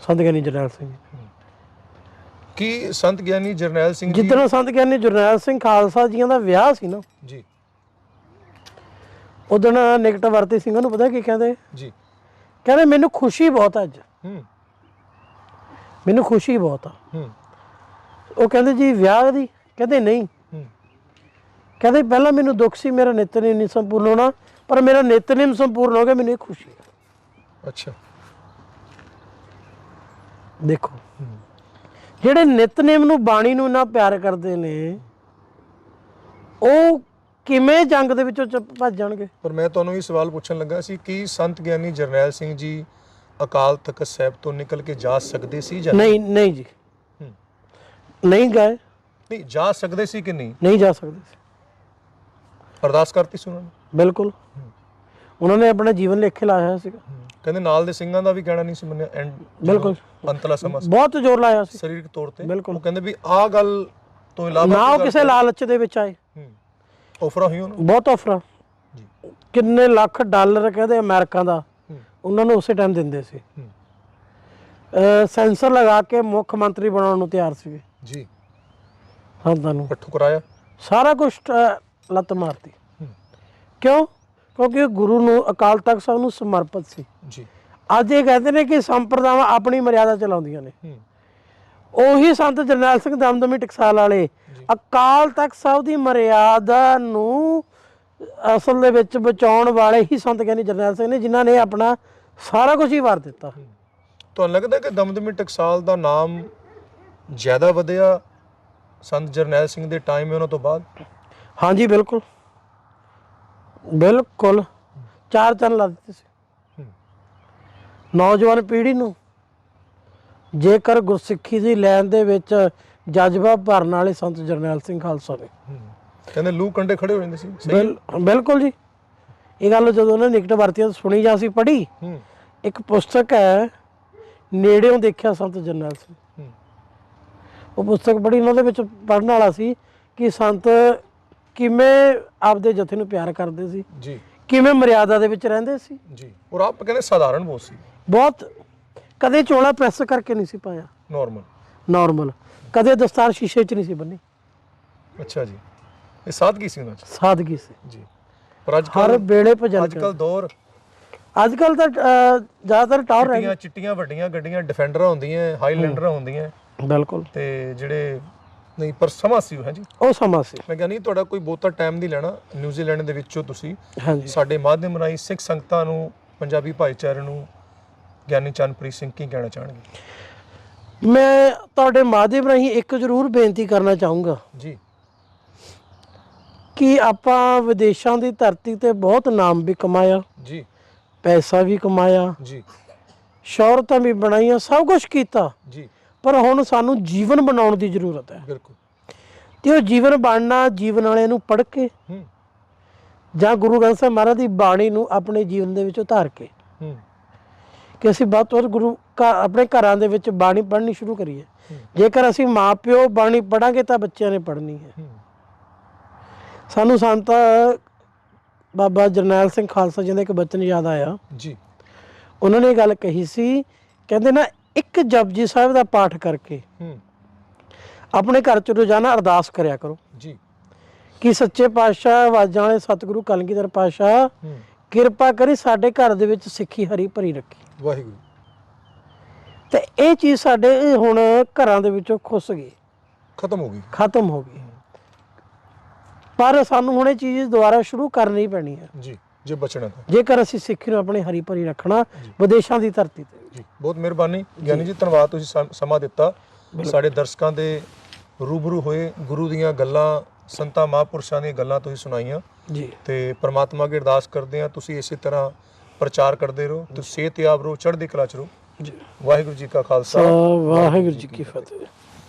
ਸੰਤ ਗਿਆਨੀ ਜਰਨੈਲ ਸਿੰਘ ਕੀ ਸੰਤ ਗਿਆਨੀ ਜਰਨੈਲ ਸਿੰਘ ਜੀ? ਜਿੱਦਣ ਸੰਤ ਗਿਆਨੀ ਜਰਨੈਲ ਸਿੰਘ ਖਾਲਸਾ ਜੀਆਂ ਦਾ ਵਿਆਹ ਸੀ ਨਾ ਜੀ। ਉਦੋਂ ਨਿਕਟ ਵਰਤੀ ਸਿੰਘਾਂ ਨੂੰ ਪਤਾ ਕੀ ਕਹਿੰਦੇ? ਜੀ। ਕਹਿੰਦੇ ਮੈਨੂੰ ਖੁਸ਼ੀ ਬਹੁਤ ਅੱਜ। ਹੂੰ। ਮੈਨੂੰ ਖੁਸ਼ੀ ਬਹੁਤ ਆ। ਹੂੰ। ਉਹ ਕਹਿੰਦੇ ਜੀ ਵਿਆਹ ਦੀ? ਕਹਿੰਦੇ ਨਹੀਂ। ਹੂੰ। ਕਹਿੰਦੇ ਪਹਿਲਾਂ ਮੈਨੂੰ ਦੁੱਖ ਸੀ ਮੇਰਾ ਨਿਤਨੇਮ ਨਹੀਂ ਸੰਪੂਰਨ ਹੋਣਾ। ਪਰ ਮੇਰਾ ਨਿਤਨੇਮ ਸੰਪੂਰਨ ਹੋ ਗਿਆ ਮੈਨੂੰ ਇਹ ਖੁਸ਼ੀ ਹੈ। ਅੱਛਾ। ਦੇਖੋ ਜਿਹੜੇ ਨਿਤਨੇਮ ਨੂੰ ਬਾਣੀ ਨੂੰ ਇੰਨਾ ਪਿਆਰ ਕਰਦੇ ਨੇ ਉਹ ਕਿਵੇਂ ਜੰਗ ਦੇ ਵਿੱਚੋਂ ਭੱਜ ਜਾਣਗੇ? ਪਰ ਮੈਂ ਤੁਹਾਨੂੰ ਇਹ ਸਵਾਲ ਪੁੱਛਣ ਲੱਗਾ ਸੀ ਕਿ ਸੰਤ ਗਿਆਨੀ ਜਰਨੈਲ ਸਿੰਘ ਜੀ ਅਕਾਲ ਤਖਤ ਸਾਹਿਬ ਤੋਂ ਨਿਕਲ ਕੇ ਜਾ ਸਕਦੇ ਸੀ ਜਾਂ ਨਹੀਂ ਨਹੀਂ ਜੀ। ਨਹੀਂ ਗਏ। ਨਹੀਂ ਜਾ ਸਕਦੇ ਸੀ ਕਿ ਨਹੀਂ? ਨਹੀਂ ਜਾ ਸਕਦੇ ਸੀ। ਅਰਦਾਸ ਕਰਤੀ ਸੀ ਉਹਨਾਂ ਨੇ? ਬਿਲਕੁਲ। ਉਹਨਾਂ ਨੇ ਆਪਣਾ ਜੀਵਨ ਲੇਖੇ ਲਾਇਆ ਹੋਇਆ ਸੀਗਾ। ਕਹਿੰਦੇ ਨਾਲ ਦੇ ਸਿੰਘਾਂ ਦਾ ਵੀ ਕਹਿਣਾ ਨਹੀਂ ਸੀ ਮੰਨਿਆ ਐਂਡ ਬਿਲਕੁਲ। ਅੰਤਲਾ ਸਮਾਂ ਸੀ, ਬਹੁਤ ਜ਼ੋਰ ਲਾਇਆ ਸੀ। ਸਰੀਰਕ ਤੌਰ ਤੇ। ਉਹ ਕਹਿੰਦੇ ਵੀ ਆਹ ਗੱਲ ਤੋਂ ਇਲਾਵਾ ਨਾ ਉਹ ਕਿਸੇ ਲਾਲਚ ਦੇ ਵਿੱਚ ਆਏ। ਹੂੰ। ਆਫਰਾਂ ਹੋਈਆਂ ਉਹਨਾਂ? ਬਹੁਤ ਆਫਰਾਂ ਜੀ। ਕਿੰਨੇ ਲੱਖ ਡਾਲਰ ਕਹਿੰਦੇ ਅਮਰੀਕਾ ਦਾ ਹੂੰ। ਉਹਨਾਂ ਨੂੰ ਉਸੇ ਟਾਈਮ ਦਿੰਦੇ ਸੀ। ਹੂੰ। ਸੈਂਸਰ ਲਗਾ ਕੇ ਮੁੱਖ ਮੰਤਰੀ ਬਣਾਉਣ ਨੂੰ ਤਿਆਰ ਸੀਗੇ। ਜੀ। ਸੰਤਾਂ ਨੂੰ ਪੱਠੂ ਕਰਾਇਆ? ਸਾਰਾ ਕੁਝ ਲੱਤ ਮਾਰਤੀ। ਕਿਉਂ? ਕਿਉਂਕਿ ਗੁਰੂ ਨੂੰ ਅਕਾਲ ਤਖਤ ਸਾਹਿਬ ਨੂੰ ਸਮਰਪਿਤ ਸੀ। ਜੀ। ਅੱਜ ਇਹ ਕਹਿੰਦੇ ਨੇ ਕਿ ਸੰਪਰਦਾਵਾਂ ਆਪਣੀ ਮਰਿਆਦਾ ਚਲਾਉਂਦੀਆਂ ਨੇ। ਉਹੀ ਸੰਤ ਜਰਨੈਲ ਸਿੰਘ ਦਮਦਮੀ ਟਕਸਾਲ ਵਾਲੇ ਅਕਾਲ ਤਖਤ ਸਾਹਿਬ ਦੀ ਮਰਿਆਦਾ ਨੂੰ ਅਸਲ ਦੇ ਵਿੱਚ ਬਚਾਉਣ ਵਾਲੇ ਹੀ ਸੰਤ ਗਿਆਨੀ ਜਰਨੈਲ ਸਿੰਘ ਨੇ ਜਿਨ੍ਹਾਂ ਨੇ ਆਪਣਾ ਸਾਰਾ ਕੁਝ ਹੀ ਵਾਰ ਦਿੱਤਾ। ਤੁਹਾਨੂੰ ਲੱਗਦਾ ਕਿ ਦਮਦਮੀ ਟਕਸਾਲ ਦਾ ਨਾਮ ਜ਼ਿਆਦਾ ਵਧਿਆ ਸੰਤ ਜਰਨੈਲ ਸਿੰਘ ਦੇ ਟਾਈਮ ਉਹਨਾਂ ਤੋਂ ਬਾਅਦ? ਹਾਂਜੀ ਬਿਲਕੁਲ। ਬਿਲਕੁਲ। ਚਾਰ ਚੰਨ ਲਾ ਦਿੱਤੇ ਸੀ। ਨੌਜਵਾਨ ਪੀੜ੍ਹੀ ਨੂੰ ਜੇਕਰ ਗੁਰਸਿੱਖੀ ਦੀ ਲੈਣ ਦੇ ਵਿੱਚ ਜਜ਼ਬਾ ਭਰਨ ਵਾਲੇ ਸੰਤ ਜਰਨੈਲ ਸਿੰਘ ਖਾਲਸਾ ਨੇ। ਕਹਿੰਦੇ ਲੂ ਕੰਡੇ ਖੜੇ ਹੋ ਜਾਂਦੇ ਸੀ। ਬਿਲਕੁਲ ਜੀ। ਇਹ ਗੱਲ ਜਦੋਂ ਉਹਨੇ ਨਿਕਟ ਵਰਤੀਆਂ ਸੁਣੀ ਜਾਂ ਸੀ ਪੜ੍ਹੀ ਇੱਕ ਪੁਸਤਕ ਹੈ ਨੇੜਿਓਂ ਦੇਖਿਆ ਸੰਤ ਜਰਨੈਲ ਸਿੰਘ। ਉਹ ਪੁਸਤਕ ਪੜ੍ਹੀ ਉਹਨਾਂ ਦੇ ਵਿੱਚ ਪੜ੍ਹਨ ਵਾਲਾ ਸੀ ਕਿ ਸੰਤ ਕਿਵੇਂ ਆਪਦੇ ਜਥੇ ਨੂੰ ਪਿਆਰ ਕਰਦੇ ਸੀ? ਜੀ। ਕਿਵੇਂ ਮਰਿਆਦਾ ਦੇ ਵਿੱਚ ਰਹਿੰਦੇ ਸੀ? ਜੀ। ਔਰ ਆਪ ਕਹਿੰਦੇ ਸਾਧਾਰਨ ਬਹੁਤ ਸੀ। ਬਹੁਤ ਕਦੇ ਚੋਲਾ ਪ੍ਰੈਸ ਕਰਕੇ ਨਹੀਂ ਸੀ ਪਾਇਆ? ਨਾਰਮਲ ਨਾਰਮਲ ਕਦੇ ਦਸਤਾਰ ਸ਼ੀਸ਼ੇ 'ਚ ਨਹੀਂ ਸੀ ਬੰਨੀ? ਅੱਛਾ ਜੀ। ਇਹ ਸਾਦਗੀ ਸੀ ਉਹਨਾਂ ਚ? ਸਾਦਗੀ ਸੀ। ਜੀ। ਪਰ ਅੱਜ ਹਰ ਵੇਲੇ ਭਜਨ ਅੱਜ ਕੱਲ ਦੌਰ ਅੱਜ ਕੱਲ ਤਾਂ ਜ਼ਿਆਦਾਤਰ ਟਾਵਰ ਰਹਿ ਚਿੱਟੀਆਂ ਚਿੱਟੀਆਂ ਵੱਡੀਆਂ ਗੱਡੀਆਂ ਡਿਫੈਂਡਰਾਂ ਹੁੰਦੀਆਂ ਹਾਈਲੈਂਡਰਾਂ ਹੁੰਦੀਆਂ। ਗਏ ਬਿਲਕੁਲ। ਤੇ ਜਿਹੜੇ ਨਹੀਂ ਪਰ ਸਮਾਂ ਸੀ ਉਹ ਹੈ ਜੀ ਉਹ ਸਮਾਂ ਸੀ। ਮੈਂ ਕਹਿੰਦਾ ਨਹੀਂ ਤੁਹਾਡਾ ਕੋਈ ਬਹੁਤਾ ਟਾਈਮ ਨਹੀਂ ਲੈਣਾ। ਨਿਊਜ਼ੀਲੈਂਡ ਦੇ ਵਿੱਚੋਂ ਤੁਸੀਂ ਹਾਂਜੀ। ਸਾਡੇ ਮਾਧਿਅਮ ਰਾਹੀਂ ਸਿੱਖ ਸੰਗਤਾਂ ਨੂੰ ਪੰਜਾਬੀ ਭਾਈਚਾਰੇ ਨੂੰ ਗਿਆਨੀ ਚੰਨਪ੍ਰੀਤ ਸਿੰਘ ਕੀ ਕਹਿਣਾ ਚਾਹਣਗੇ? ਮੈਂ ਤੁਹਾਡੇ ਮਾਧਿਅਮ ਰਾਹੀਂ ਇੱਕ ਜ਼ਰੂਰ ਬੇਨਤੀ ਕਰਨਾ ਚਾਹੂੰਗਾ ਜੀ। ਕਿ ਆਪਾਂ ਵਿਦੇਸ਼ਾਂ ਦੀ ਧਰਤੀ ਤੇ ਬਹੁਤ ਨਾਮ ਵੀ ਕਮਾਇਆ। ਜੀ। ਪੈਸਾ ਵੀ ਕਮਾਇਆ। ਜੀ। ਸ਼ੌਹਰਤਾਂ ਵੀ ਬਣਾਈਆਂ ਸਭ ਕੁਝ ਕੀਤਾ। ਜੀ। ਪਰ ਹੁਣ ਸਾਨੂੰ ਜੀਵਨ ਬਣਾਉਣ ਦੀ ਜ਼ਰੂਰਤ ਹੈ। ਬਿਲਕੁਲ। ਤੇ ਉਹ ਜੀਵਨ ਬਣਨਾ ਜੀਵਨ ਵਾਲਿਆਂ ਨੂੰ ਪੜ੍ਹ ਕੇ ਹੂੰ। ਜਾਂ ਗੁਰੂ ਗ੍ਰੰਥ ਸਾਹਿਬ ਮਹਾਰਾਜ ਦੀ ਬਾਣੀ ਨੂੰ ਆਪਣੇ ਜੀਵਨ ਦੇ ਵਿੱਚ ਉਤਾਰ ਕੇ ਹੂੰ। ਕਿ ਅਸੀਂ ਵੱਧ ਤੋਂ ਗੁਰੂ ਆਪਣੇ ਘਰਾਂ ਦੇ ਵਿੱਚ ਬਾਣੀ ਪੜ੍ਹਨੀ ਸ਼ੁਰੂ ਕਰੀਏ। ਜੇਕਰ ਅਸੀਂ ਮਾਪਿਓ ਬਾਣੀ ਪੜਾਂਗੇ ਤਾਂ ਬੱਚਿਆਂ ਨੇ ਪੜ੍ਹਨੀ ਹੈ। ਹੂੰ। ਸਾਨੂੰ ਸੰਤ ਬਾਬਾ ਜਰਨੈਲ ਸਿੰਘ ਖਾਲਸਾ ਜੀ ਦਾ ਇੱਕ ਬਚਨ ਯਾਦ ਆਇਆ। ਜੀ। ਉਹਨਾਂ ਨੇ ਇਹ ਗੱਲ ਕਹੀ ਸੀ ਕਹਿੰਦੇ ਨਾ ਇੱਕ ਜਪਜੀ ਸਾਹਿਬ ਦਾ ਪਾਠ ਕਰਕੇ ਹੂੰ। ਆਪਣੇ ਘਰ ਚ ਰੋਜ਼ਾਨਾ ਅਰਦਾਸ ਕਰਿਆ ਕਰੋ। ਜੀ। ਕਿ ਸੱਚੇ ਪਾਤਸ਼ਾਹ ਆਵਾਜ਼ਾਂ ਵਾਲੇ ਸਤਿਗੁਰੂ ਕਲਗੀਧਰ ਪਾਤਸ਼ਾਹ ਕਿਰਪਾ ਕਰੀ ਸਾਡੇ ਘਰ ਦੇ ਵਿੱਚ ਸਿੱਖੀ ਹਰੀ ਭਰੀ ਰੱਖੀ। ਵਾਹਿਗੁਰੂ। ਤੇ ਇਹ ਚੀਜ਼ ਸਾਡੇ ਹੁਣ ਘਰਾਂ ਦੇ ਵਿੱਚੋਂ ਖੁੱਸ ਗਈ। ਖਤਮ ਹੋ ਗਈ। ਖਤਮ ਹੋ ਗਈ। ਪਰ ਸਾਨੂੰ ਹੁਣ ਇਹ ਚੀਜ਼ ਦੁਬਾਰਾ ਸ਼ੁਰੂ ਕਰਨੀ ਪੈਣੀ ਹੈ। ਜੀ। ਜੇ ਬਚਣਾ ਤਾਂ। ਜੇਕਰ ਅਸੀਂ ਸਿੱਖੀ ਨੂੰ ਆਪਣੇ ਹਰੀ ਭਰੀ ਰੱਖਣਾ ਵਿਦੇਸ਼ਾਂ ਦੀ ਧਰਤੀ ਤੇ। ਜੀ ਬਹੁਤ ਮਿਹਰਬਾਨੀ। ਗਿਆਨੀ ਜੀ ਧੰਨਵਾਦ ਤੁਸੀਂ ਸਮ- ਦਿੱਤਾ। ਸਾਡੇ ਦਰਸ਼ਕਾਂ ਦੇ ਰੂਬਰੂ ਹੋਏ ਗੁਰੂ ਦੀਆਂ ਗੱਲਾਂ ਸੰਤਾਂ ਮਹਾਂਪੁਰਸ਼ਾਂ ਦੀਆਂ ਗੱਲਾਂ ਤੁਸੀਂ ਸੁਣਾਈਆਂ। ਜੀ। ਤੇ ਪ੍ਰਮਾਤਮਾ ਅੱਗੇ ਅਰਦਾਸ ਕਰਦੇ ਆ ਤੁਸੀਂ ਇਸੇ ਤਰ੍ਹਾਂ ਪ੍ਰਚਾਰ ਕਰਦੇ ਰਹੋ ਤੁਸੀਂ ਸਿਹਤਯਾਬ ਰਹੋ ਚੜ੍ਹਦੀ ਕਲਾ ਚ ਰਹੋ। ਜੀ। ਵਾਹਿਗੁਰੂ ਜੀ ਕਾ ਖਾਲਸਾ। ਵਾਹਿਗੁਰੂ ਜੀ ਕੀ ਫਤਿਹ।